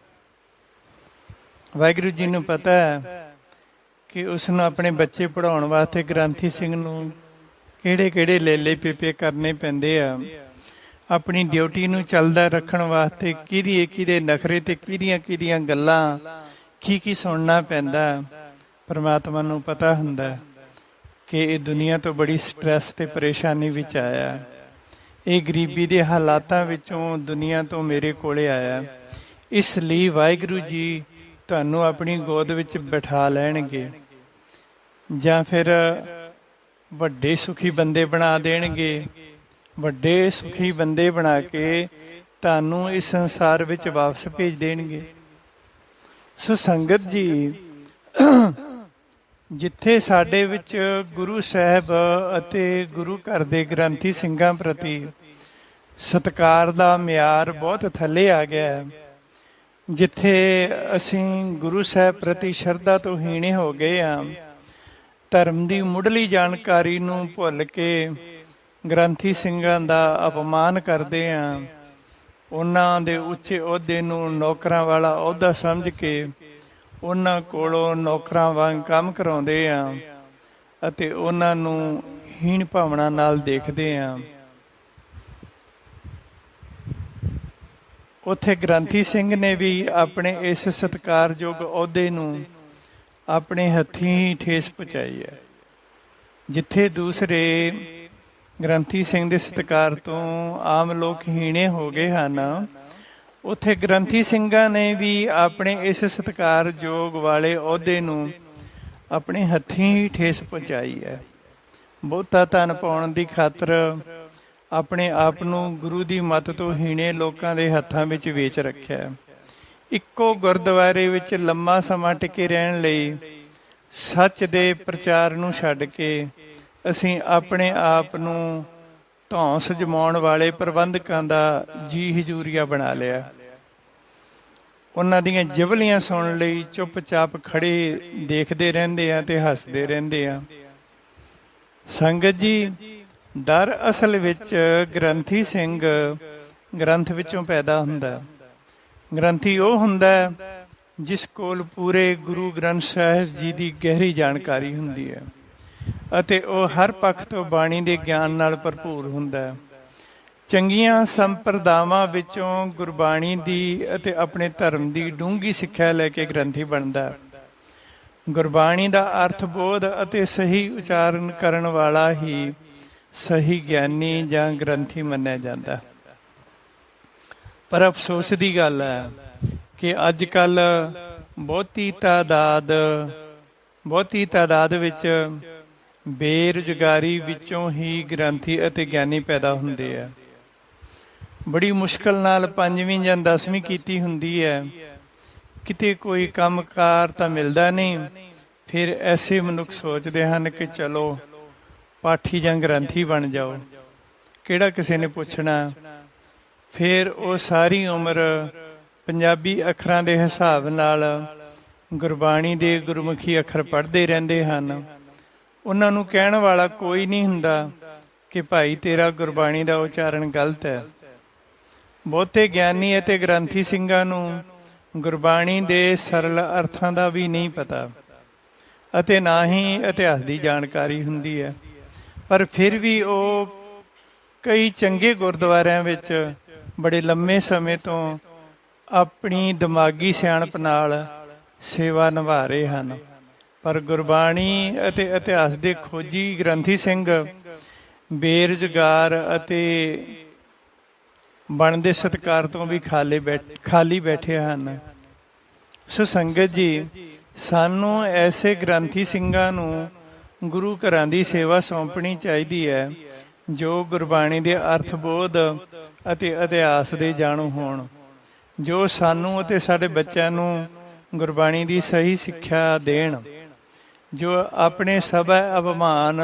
ਵਾਹਿਗੁਰੂ ਜੀ ਨੂੰ ਪਤਾ ਹੈ ਕਿ ਉਸ ਨੂੰ ਆਪਣੇ ਬੱਚੇ ਪੜਾਉਣ ਵਾਸਤੇ ਗ੍ਰੰਥੀ ਸਿੰਘ ਨੂੰ ਕਿਹੜੇ ਕਿਹੜੇ ਲੇਲੇ ਪੇਪੇ ਕਰਨੇ ਪੈਂਦੇ ਆ। ਆਪਣੀ ਡਿਊਟੀ ਨੂੰ ਚੱਲਦਾ ਰੱਖਣ ਵਾਸਤੇ ਕਿਹਦੀ ਕਿਹਦੇ ਨਖਰੇ ਤੇ ਕਿਹਦੀਆਂ ਕਿਹਦੀਆਂ ਗੱਲਾਂ ਕੀ ਕੀ ਸੁਣਨਾ ਪੈਂਦਾ, ਪਰਮਾਤਮਾ ਨੂੰ ਪਤਾ ਹੁੰਦਾ। ਕਿ ਇਹ ਦੁਨੀਆ ਤੋਂ ਬੜੀ ਸਟ੍ਰੈਸ ਤੇ ਪਰੇਸ਼ਾਨੀ ਵਿੱਚ ਆਇਆ ਇਹ ਗਰੀਬੀ ਦੇ ਹਾਲਾਤਾਂ ਵਿੱਚੋਂ ਦੁਨੀਆ ਤੋਂ ਮੇਰੇ ਕੋਲੇ ਆਇਆ ਇਸ ਲਈ ਵਾਹਿਗੁਰੂ ਜੀ ਤੁਹਾਨੂੰ ਆਪਣੀ ਗੋਦ ਵਿੱਚ ਬਿਠਾ ਲੈਣਗੇ ਜਾਂ ਫਿਰ ਵੱਡੇ ਸੁਖੀ ਬੰਦੇ ਬਣਾ ਦੇਣਗੇ। ਵੱਡੇ ਸੁਖੀ ਬੰਦੇ ਬਣਾ ਕੇ ਤੁਹਾਨੂੰ ਇਸ ਸੰਸਾਰ ਵਿੱਚ ਵਾਪਸ ਭੇਜ ਦੇਣਗੇ। ਸੋ ਸੰਗਤ ਜੀ ਜਿੱਥੇ ਸਾਡੇ ਵਿੱਚ ਗੁਰੂ ਸਾਹਿਬ ਅਤੇ ਗੁਰੂ ਘਰ ਦੇ ਗ੍ਰੰਥੀ ਸਿੰਘਾਂ ਪ੍ਰਤੀ ਸਤਕਾਰ ਦਾ ਮਿਆਰ ਬਹੁਤ ਥੱਲੇ ਆ ਗਿਆ ਹੈ। ਜਿੱਥੇ ਅਸੀਂ ਗੁਰੂ ਸਾਹਿਬ ਪ੍ਰਤੀ ਸ਼ਰਧਾ ਤੋਂ ਹੀਣੇ ਹੋ ਗਏ ਆ ਧਰਮ ਦੀ ਮੁੱਢਲੀ ਜਾਣਕਾਰੀ ਨੂੰ ਭੁੱਲ ਕੇ ਗ੍ਰੰਥੀ ਸਿੰਘਾਂ ਦਾ ਅਪਮਾਨ ਕਰਦੇ ਆ ਉਹਨਾਂ ਦੇ ਉੱਚੇ ਅਹੁਦੇ ਨੂੰ ਨੌਕਰਾਂ ਵਾਲਾ ਅਹੁਦਾ ਸਮਝ ਕੇ ਉਹਨਾਂ ਕੋਲੋਂ ਨੌਕਰਾਂ ਵਾਂਗ ਕੰਮ ਕਰਾਉਂਦੇ ਆ ਅਤੇ ਉਹਨਾਂ ਨੂੰ ਹੀਣ ਭਾਵਨਾ ਨਾਲ ਦੇਖਦੇ ਆ। ਉਥੇ ਗ੍ਰੰਥੀ ਸਿੰਘ ਨੇ ਵੀ ਆਪਣੇ ਇਸ ਸਤਕਾਰਯੋਗ ਅਹੁਦੇ ਨੂੰ ਆਪਣੇ ਹੱਥੀਂ ਠੇਸ ਪਹੁੰਚਾਈ ਹੈ, ਜਿੱਥੇ ਦੂਸਰੇ ਗ੍ਰੰਥੀ ਸਿੰਘ ਦੇ ਸਤਕਾਰ ਤੋਂ ਆਮ ਲੋਕ ਹੀਣੇ ਹੋ ਗਏ ਹਨ। ਉੱਥੇ ਗ੍ਰੰਥੀ ਸਿੰਘਾਂ ਨੇ ਵੀ ਆਪਣੇ ਇਸ ਸਤਕਾਰਯੋਗ ਵਾਲੇ ਅਹੁਦੇ ਨੂੰ ਆਪਣੇ ਹੱਥੀਂ ਹੀ ਠੇਸ ਪਹੁੰਚਾਈ ਹੈ। ਬਹੁਤਾ ਧਨ ਪਾਉਣ ਦੀ ਖਾਤਰ ਆਪਣੇ ਆਪ ਨੂੰ ਗੁਰੂ ਦੀ ਮੱਤ ਤੋਂ ਹੀਣੇ ਲੋਕਾਂ ਦੇ ਹੱਥਾਂ ਵਿੱਚ ਵੇਚ ਰੱਖਿਆ ਇੱਕੋ ਗੁਰਦੁਆਰੇ ਵਿੱਚ ਲੰਮਾ ਸਮਾਂ ਟਿਕੇ ਰਹਿਣ ਲਈ ਸੱਚ ਦੇ ਪ੍ਰਚਾਰ ਨੂੰ ਛੱਡ ਕੇ ਅਸੀਂ ਆਪਣੇ ਆਪ ਨੂੰ ਧੌਂਸ ਜਮਾਉਣ ਵਾਲੇ ਪ੍ਰਬੰਧਕਾਂ ਦਾ ਜੀ ਹਜੂਰੀਆ ਬਣਾ ਲਿਆ। ਉਹਨਾਂ ਦੀਆਂ ਜਿਵਲੀਆਂ ਸੁਣਨ ਲਈ, ਚੁੱਪਚਾਪ ਖੜੇ ਦੇਖਦੇ ਰਹਿੰਦੇ ਆ ਤੇ ਹੱਸਦੇ ਰਹਿੰਦੇ ਆ। ਸੰਗਤ ਜੀ, ਦਰ ਅਸਲ ਵਿੱਚ ਗ੍ਰੰਥੀ ਸਿੰਘ ਗ੍ਰੰਥ ਵਿੱਚੋਂ ਪੈਦਾ ਹੁੰਦਾ। ਗ੍ਰੰਥੀ ਉਹ ਹੁੰਦਾ ਜਿਸ ਕੋਲ ਪੂਰੇ ਗੁਰੂ ਗ੍ਰੰਥ ਸਾਹਿਬ ਜੀ ਦੀ ਗਹਿਰੀ ਜਾਣਕਾਰੀ ਹੁੰਦੀ ਹੈ ਅਤੇ ਉਹ ਹਰ ਪੱਖ ਤੋਂ ਬਾਣੀ ਦੇ ਗਿਆਨ ਨਾਲ ਭਰਪੂਰ ਹੁੰਦਾ ਹੈ। ਚੰਗੀਆਂ ਸੰਪਰਦਾਵਾਂ ਵਿੱਚੋਂ ਗੁਰਬਾਣੀ ਦੀ ਅਤੇ ਆਪਣੇ ਧਰਮ ਦੀ ਡੂੰਗੀ ਸਿੱਖਿਆ ਲੈ ਕੇ ਗ੍ਰੰਥੀ ਬਣਦਾ ਗੁਰਬਾਣੀ ਦਾ ਅਰਥ ਬੋਧ ਅਤੇ ਸਹੀ ਉਚਾਰਨ ਕਰਨ ਵਾਲਾ ਹੀ ਸਹੀ ਗਿਆਨੀ ਜਾਂ ਗ੍ਰੰਥੀ ਮੰਨਿਆ ਜਾਂਦਾ ਪਰ ਅਫਸੋਸ ਦੀ ਗੱਲ ਹੈ ਕਿ ਅੱਜ ਕੱਲ ਬਹੁਤੀ ਤਾਦਾਦ ਬਹੁਤੀ ਤਾਦਾਦ ਵਿੱਚ ਬੇਰੁਜ਼ਗਾਰੀ ਵਿੱਚੋਂ ਹੀ ਗ੍ਰੰਥੀ ਅਤੇ ਗਿਆਨੀ ਪੈਦਾ ਹੁੰਦੇ ਆ। ਬੜੀ ਮੁਸ਼ਕਲ ਨਾਲ ਪੰਜਵੀਂ ਜਾਂ 10ਵੀਂ ਕੀਤੀ ਹੁੰਦੀ ਹੈ। ਕਿਤੇ ਕੋਈ ਕੰਮਕਾਰ ਤਾਂ ਮਿਲਦਾ ਨਹੀਂ। ਫਿਰ ਐਸੇ ਮਨੁੱਖ ਸੋਚਦੇ ਹਨ ਕਿ ਚਲੋ, ਪਾਠੀ ਜਾਂ ਗ੍ਰੰਥੀ ਬਣ ਜਾਓ। ਕਿਹੜਾ ਕਿਸੇ ਨੇ ਪੁੱਛਣਾ? ਫਿਰ ਉਹ ਸਾਰੀ ਉਮਰ ਪੰਜਾਬੀ ਅੱਖਰਾਂ ਦੇ ਹਿਸਾਬ ਨਾਲ ਗੁਰਬਾਣੀ ਦੇ ਗੁਰਮੁਖੀ ਅੱਖਰ ਪੜ੍ਹਦੇ ਰਹਿੰਦੇ ਹਨ। ਉਹਨਾਂ ਨੂੰ ਕਹਿਣ ਵਾਲਾ ਕੋਈ ਨਹੀਂ ਹੁੰਦਾ ਕਿ ਭਾਈ ਤੇਰਾ ਗੁਰਬਾਣੀ ਦਾ ਉਚਾਰਨ ਗਲਤ ਹੈ। ਬਹੁਤੇ ਗਿਆਨੀ ਅਤੇ ਗ੍ਰੰਥੀ ਸਿੰਘਾਂ ਨੂੰ ਗੁਰਬਾਣੀ ਦੇ ਸਰਲ ਅਰਥਾਂ ਦਾ ਵੀ ਨਹੀਂ ਪਤਾ ਅਤੇ ਨਾ ਹੀ ਇਤਿਹਾਸ ਦੀ ਜਾਣਕਾਰੀ ਹੁੰਦੀ ਹੈ। ਪਰ ਫਿਰ ਵੀ ਉਹ ਕਈ ਚੰਗੇ ਗੁਰਦੁਆਰਿਆਂ ਵਿੱਚ ਬੜੇ ਲੰਮੇ ਸਮੇਂ ਤੋਂ ਆਪਣੀ ਦਿਮਾਗੀ ਸਿਆਣਪ ਨਾਲ ਸੇਵਾ ਨਿਭਾ ਰਹੇ ਹਨ। ਪਰ ਗੁਰਬਾਣੀ ਅਤੇ ਇਤਿਹਾਸ ਦੇ ਖੋਜੀ ਗ੍ਰੰਥੀ ਸਿੰਘ ਬੇਰੁਜ਼ਗਾਰ ਅਤੇ ਬਣਦੇ ਸਤਕਾਰ ਤੋਂ ਵੀ ਖਾਲੀ ਖਾਲੀ ਬੈਠੇ ਹਨ। ਸੋ ਸੰਗਤ ਜੀ, ਸਾਨੂੰ ਐਸੇ ਗ੍ਰੰਥੀ ਸਿੰਘਾਂ ਨੂੰ ਗੁਰੂ ਘਰਾਂ ਦੀ ਸੇਵਾ ਸੌਂਪਣੀ ਚਾਹੀਦੀ ਹੈ, ਜੋ ਗੁਰਬਾਣੀ ਦੇ ਅਰਥ ਬੋਧ ਅਤੇ ਇਤਿਹਾਸ ਦੇ ਜਾਣੂ ਹੋਣ, ਜੋ ਸਾਨੂੰ ਅਤੇ ਸਾਡੇ ਬੱਚਿਆਂ ਨੂੰ ਗੁਰਬਾਣੀ ਦੀ ਸਹੀ ਸਿੱਖਿਆ ਦੇਣ, ਜੋ ਆਪਣੇ ਸਭੈ ਅਭਮਾਨ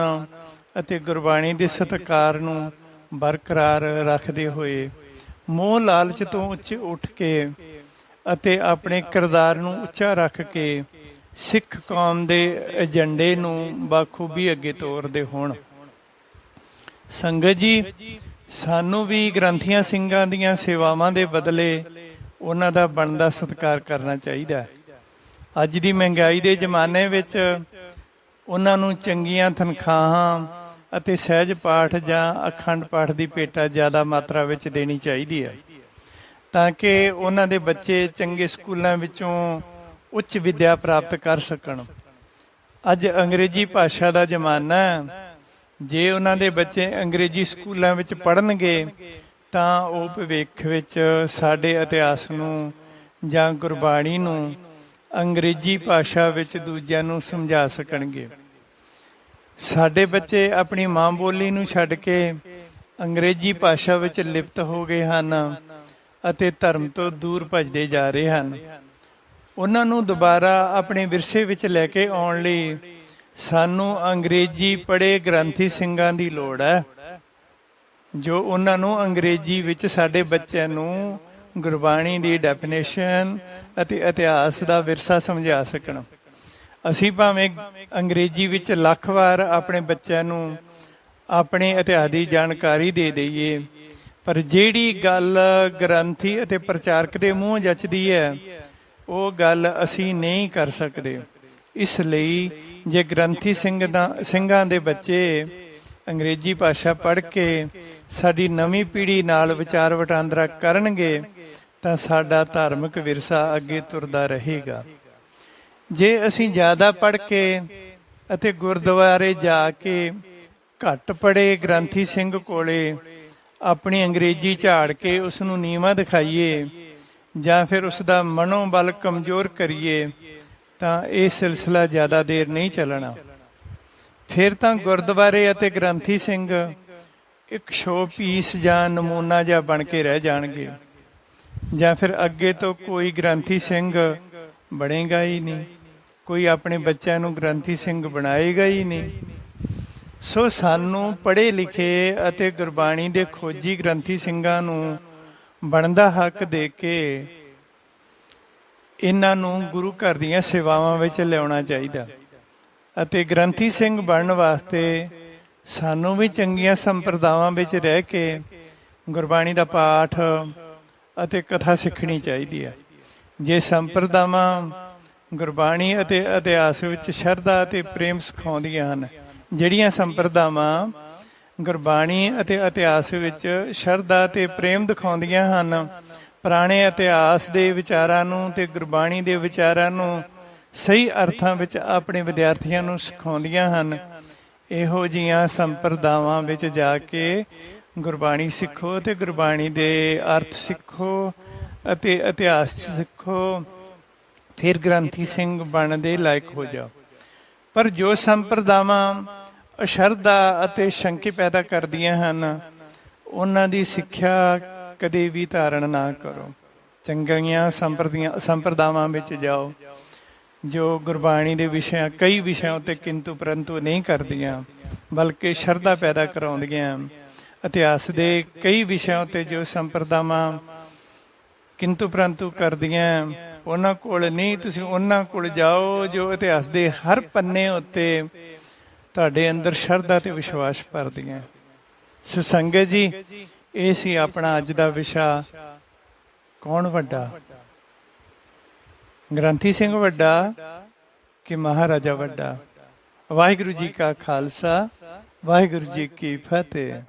ਅਤੇ ਗੁਰਬਾਣੀ ਦੇ ਸਤਕਾਰ ਨੂੰ ਬਰਕਰਾਰ ਰੱਖਦੇ ਹੋਏ ਮੋਹ ਲਾਲਚ ਤੋਂ ਉੱਚੇ ਉੱਠ ਕੇ ਅਤੇ ਆਪਣੇ ਕਿਰਦਾਰ ਨੂੰ ਉੱਚਾ ਰੱਖ ਕੇ ਸਿੱਖ ਕੌਮ ਦੇ ਏਜੰਡੇ ਨੂੰ ਬਾਖੂਬੀ ਅੱਗੇ ਤੋਰਦੇ ਹੋਣ। ਸੰਗਤ ਜੀ, ਸਾਨੂੰ ਵੀ ਗ੍ਰੰਥੀਆਂ ਸਿੰਘਾਂ ਦੀਆਂ ਸੇਵਾਵਾਂ ਦੇ ਬਦਲੇ ਉਹਨਾਂ ਦਾ ਬਣਦਾ ਸਤਿਕਾਰ ਕਰਨਾ ਚਾਹੀਦਾ ਹੈ। ਅੱਜ ਦੀ ਮਹਿੰਗਾਈ ਦੇ ਜ਼ਮਾਨੇ ਵਿੱਚ ਉਹਨਾਂ ਨੂੰ ਚੰਗੀਆਂ ਤਨਖਾਹਾਂ ਅਤੇ ਸਹਿਜ ਪਾਠ ਜਾਂ ਅਖੰਡ ਪਾਠ ਦੀ ਭੇਟਾ ਜ਼ਿਆਦਾ ਮਾਤਰਾ ਵਿੱਚ ਦੇਣੀ ਚਾਹੀਦੀ ਹੈ। ਤਾਂ ਕਿ ਉਹਨਾਂ ਦੇ ਬੱਚੇ ਚੰਗੇ ਸਕੂਲਾਂ ਵਿੱਚੋਂ ਉੱਚ ਵਿੱਦਿਆ ਪ੍ਰਾਪਤ ਕਰ ਸਕਣ। ਅੱਜ ਅੰਗਰੇਜ਼ੀ ਭਾਸ਼ਾ ਦਾ ਜ਼ਮਾਨਾ ਜੇ ਉਹਨਾਂ ਦੇ ਬੱਚੇ ਅੰਗਰੇਜ਼ੀ ਸਕੂਲਾਂ ਵਿੱਚ ਪੜ੍ਹਨਗੇ, ਤਾਂ ਉਹ ਭਵਿੱਖ ਵਿੱਚ ਸਾਡੇ ਇਤਿਹਾਸ ਨੂੰ ਜਾਂ ਗੁਰਬਾਣੀ ਨੂੰ ਅੰਗਰੇਜ਼ੀ ਭਾਸ਼ਾ ਵਿੱਚ ਦੂਜਿਆਂ ਨੂੰ ਸਮਝਾ ਸਕਣਗੇ। ਸਾਡੇ ਬੱਚੇ ਆਪਣੀ ਮਾਂ ਬੋਲੀ ਨੂੰ ਛੱਡ ਕੇ ਅੰਗਰੇਜ਼ੀ ਭਾਸ਼ਾ ਵਿੱਚ ਲਿਪਤ ਹੋ ਗਏ ਹਨ ਅਤੇ ਧਰਮ ਤੋਂ ਦੂਰ ਭੱਜਦੇ ਜਾ ਰਹੇ ਹਨ। ਉਹਨਾਂ ਨੂੰ ਦੁਬਾਰਾ ਆਪਣੇ ਵਿਰਸੇ ਵਿੱਚ ਲੈ ਕੇ ਆਉਣ ਲਈ ਸਾਨੂੰ ਅੰਗਰੇਜ਼ੀ ਪੜ੍ਹੇ ਗ੍ਰੰਥੀ ਸਿੰਘਾਂ ਦੀ ਲੋੜ ਹੈ, ਜੋ ਉਹਨਾਂ ਨੂੰ ਅੰਗਰੇਜ਼ੀ ਵਿੱਚ ਸਾਡੇ ਬੱਚਿਆਂ ਨੂੰ ਗੁਰਬਾਣੀ ਦੀ ਡੈਫੀਨੇਸ਼ਨ ਅਤੇ ਇਤਿਹਾਸ ਦਾ ਵਿਰਸਾ ਸਮਝਾ ਸਕਣ। ਅਸੀਂ ਭਾਵੇਂ ਅੰਗਰੇਜ਼ੀ ਵਿੱਚ ਲੱਖ ਵਾਰ ਆਪਣੇ ਬੱਚਿਆਂ ਨੂੰ ਆਪਣੇ ਇਤਿਹਾਸ ਦੀ ਜਾਣਕਾਰੀ ਦੇ ਦਈਏ, ਪਰ ਜਿਹੜੀ ਗੱਲ ਗ੍ਰੰਥੀ ਅਤੇ ਪ੍ਰਚਾਰਕ ਦੇ ਮੂੰਹ ਜੱਚਦੀ ਹੈ, ਉਹ ਗੱਲ ਅਸੀਂ ਨਹੀਂ ਕਰ ਸਕਦੇ। ਇਸ ਲਈ ਜੇ ਗ੍ਰੰਥੀ ਸਿੰਘ ਦਾ ਸਿੰਘਾਂ ਦੇ ਬੱਚੇ ਅੰਗਰੇਜ਼ੀ ਭਾਸ਼ਾ ਪੜ੍ਹ ਕੇ ਸਾਡੀ ਨਵੀਂ ਪੀੜ੍ਹੀ ਨਾਲ ਵਿਚਾਰ ਵਟਾਂਦਰਾ ਕਰਨਗੇ, ਤਾਂ ਸਾਡਾ ਧਾਰਮਿਕ ਵਿਰਸਾ ਅੱਗੇ ਤੁਰਦਾ ਰਹੇਗਾ। ਜੇ ਅਸੀਂ ਜ਼ਿਆਦਾ ਪੜ੍ਹ ਕੇ ਅਤੇ ਗੁਰਦੁਆਰੇ ਜਾ ਕੇ ਘੱਟ ਪੜ੍ਹੇ ਗ੍ਰੰਥੀ ਸਿੰਘ ਕੋਲੇ ਆਪਣੀ ਅੰਗਰੇਜ਼ੀ ਝਾੜ ਕੇ ਉਸ ਨੂੰ ਨੀਵਾ ਦਿਖਾਈਏ ਜਾਂ ਫਿਰ ਉਸ ਦਾ ਮਨੋਬਲ ਕਮਜ਼ੋਰ ਕਰੀਏ, ਤਾਂ ਇਹ ਸਿਲਸਿਲਾ ਜ਼ਿਆਦਾ ਦੇਰ ਨਹੀਂ ਚੱਲਣਾ। ਫਿਰ ਤਾਂ ਗੁਰਦੁਆਰੇ ਅਤੇ ਗ੍ਰੰਥੀ ਸਿੰਘ ਇੱਕ ਸ਼ੋ ਪੀਸ ਜਾਂ ਨਮੂਨਾ ਜਾਂ ਬਣ ਕੇ ਰਹਿ ਜਾਣਗੇ। ਜਾਂ ਫਿਰ ਅੱਗੇ ਤੋਂ ਕੋਈ ਗ੍ਰੰਥੀ ਸਿੰਘ ਬਣੇਗਾ ਹੀ ਨਹੀਂ। ਕੋਈ ਆਪਣੇ ਬੱਚਿਆਂ ਨੂੰ ਗ੍ਰੰਥੀ ਸਿੰਘ ਬਣਾਏਗਾ ਹੀ ਨਹੀਂ। ਸੋ ਸਾਨੂੰ ਪੜ੍ਹੇ ਲਿਖੇ ਅਤੇ ਗੁਰਬਾਣੀ ਦੇ ਖੋਜੀ ਗ੍ਰੰਥੀ ਸਿੰਘਾਂ ਨੂੰ ਬਣਦਾ ਹੱਕ ਦੇ ਕੇ ਇਹਨਾਂ ਨੂੰ ਗੁਰੂ ਘਰ ਦੀਆਂ ਸੇਵਾਵਾਂ ਵਿੱਚ ਲਿਆਉਣਾ ਚਾਹੀਦਾ। ਅਤੇ ਗ੍ਰੰਥੀ ਸਿੰਘ ਬਣਨ ਵਾਸਤੇ ਸਾਨੂੰ ਵੀ ਚੰਗੀਆਂ ਸੰਪਰਦਾਵਾਂ ਵਿੱਚ ਰਹਿ ਕੇ ਗੁਰਬਾਣੀ ਦਾ ਪਾਠ ਅਤੇ ਕਥਾ ਸਿੱਖਣੀ ਚਾਹੀਦੀ ਹੈ। ਜੇ ਸੰਪਰਦਾਵਾਂ ਗੁਰਬਾਣੀ ਅਤੇ ਇਤਿਹਾਸ ਵਿੱਚ ਸ਼ਰਧਾ ਅਤੇ ਪ੍ਰੇਮ ਸਿਖਾਉਂਦੀਆਂ ਹਨ। ਜਿਹੜੀਆਂ ਸੰਪਰਦਾਵਾਂ ਗੁਰਬਾਣੀ ਅਤੇ ਇਤਿਹਾਸ ਵਿੱਚ ਸ਼ਰਧਾ ਤੇ ਪ੍ਰੇਮ ਦਿਖਾਉਂਦੀਆਂ ਹਨ, ਪੁਰਾਣੇ ਇਤਿਹਾਸ ਦੇ ਵਿਚਾਰਾਂ ਨੂੰ ਤੇ ਗੁਰਬਾਣੀ ਦੇ ਵਿਚਾਰਾਂ ਨੂੰ ਸਹੀ ਅਰਥਾਂ ਵਿੱਚ ਆਪਣੇ ਵਿਦਿਆਰਥੀਆਂ ਨੂੰ ਸਿਖਾਉਂਦੀਆਂ ਹਨ। ਇਹੋ ਜੀਆਂ ਸੰਪਰਦਾਵਾਂ ਵਿੱਚ ਜਾ ਕੇ ਗੁਰਬਾਣੀ ਸਿੱਖੋ ਤੇ ਗੁਰਬਾਣੀ ਦੇ ਅਰਥ ਸਿੱਖੋ ਅਤੇ ਇਤਿਹਾਸ ਸਿੱਖੋ। ਫਿਰ ਗ੍ਰੰਥੀ ਸਿੰਘ ਬਣਨ ਦੇ ਲਾਇਕ ਹੋ ਜਾਓ। ਪਰ ਜੋ ਸੰਪਰਦਾਵਾਂ ਅਸ਼ਰਧਾ ਅਤੇ ਸ਼ੰਕੇ ਪੈਦਾ ਕਰਦੀਆਂ ਹਨ, ਉਹਨਾਂ ਦੀ ਸਿੱਖਿਆ ਕਦੇ ਵੀ ਧਾਰਨ ਨਾ ਕਰੋ। ਚੰਗੀਆਂ ਸੰਪਰਦੀਆਂ ਸੰਪਰਦਾਵਾਂ ਵਿੱਚ ਜਾਓ, ਜੋ ਗੁਰਬਾਣੀ ਦੇ ਵਿਸ਼ਿਆਂ ਕਈ ਵਿਸ਼ਿਆਂ ਉੱਤੇ ਕਿੰਤੂ ਪਰੰਤੂ ਨਹੀਂ ਕਰਦੀਆਂ, ਬਲਕਿ ਸ਼ਰਧਾ ਪੈਦਾ ਕਰਾਉਂਦੀਆਂ। ਇਤਿਹਾਸ ਦੇ ਕਈ ਵਿਸ਼ਿਆਂ ਉੱਤੇ ਜੋ ਸੰਪਰਦਾਵਾਂ ਕਿੰਤੂ ਪਰੰਤੂ ਕਰਦੀਆਂ ਉਹਨਾਂ ਕੋਲ ਨਹੀਂ, ਤੁਸੀਂ ਉਹਨਾਂ ਕੋਲ ਜਾਓ ਜੋ ਇਤਿਹਾਸ ਦੇ ਹਰ ਪੰਨੇ ਉੱਤੇ ਤੁਹਾਡੇ ਅੰਦਰ ਸ਼ਰਧਾ ਤੇ ਵਿਸ਼ਵਾਸ ਭਰਦੀਆਂ। ਸੋ ਸੰਗਤ ਜੀ, ਇਹ ਸੀ ਆਪਣਾ ਅੱਜ ਦਾ ਵਿਸ਼ਾ। ਕੌਣ ਵੱਡਾ? ਗ੍ਰੰਥੀ ਸਿੰਘ ਵੱਡਾ ਕਿ ਮਹਾਰਾਜਾ ਵੱਡਾ? ਵਾਹਿਗੁਰੂ ਜੀ ਕਾ ਖਾਲਸਾ, ਵਾਹਿਗੁਰੂ ਜੀ ਕੀ ਫਤਿਹ।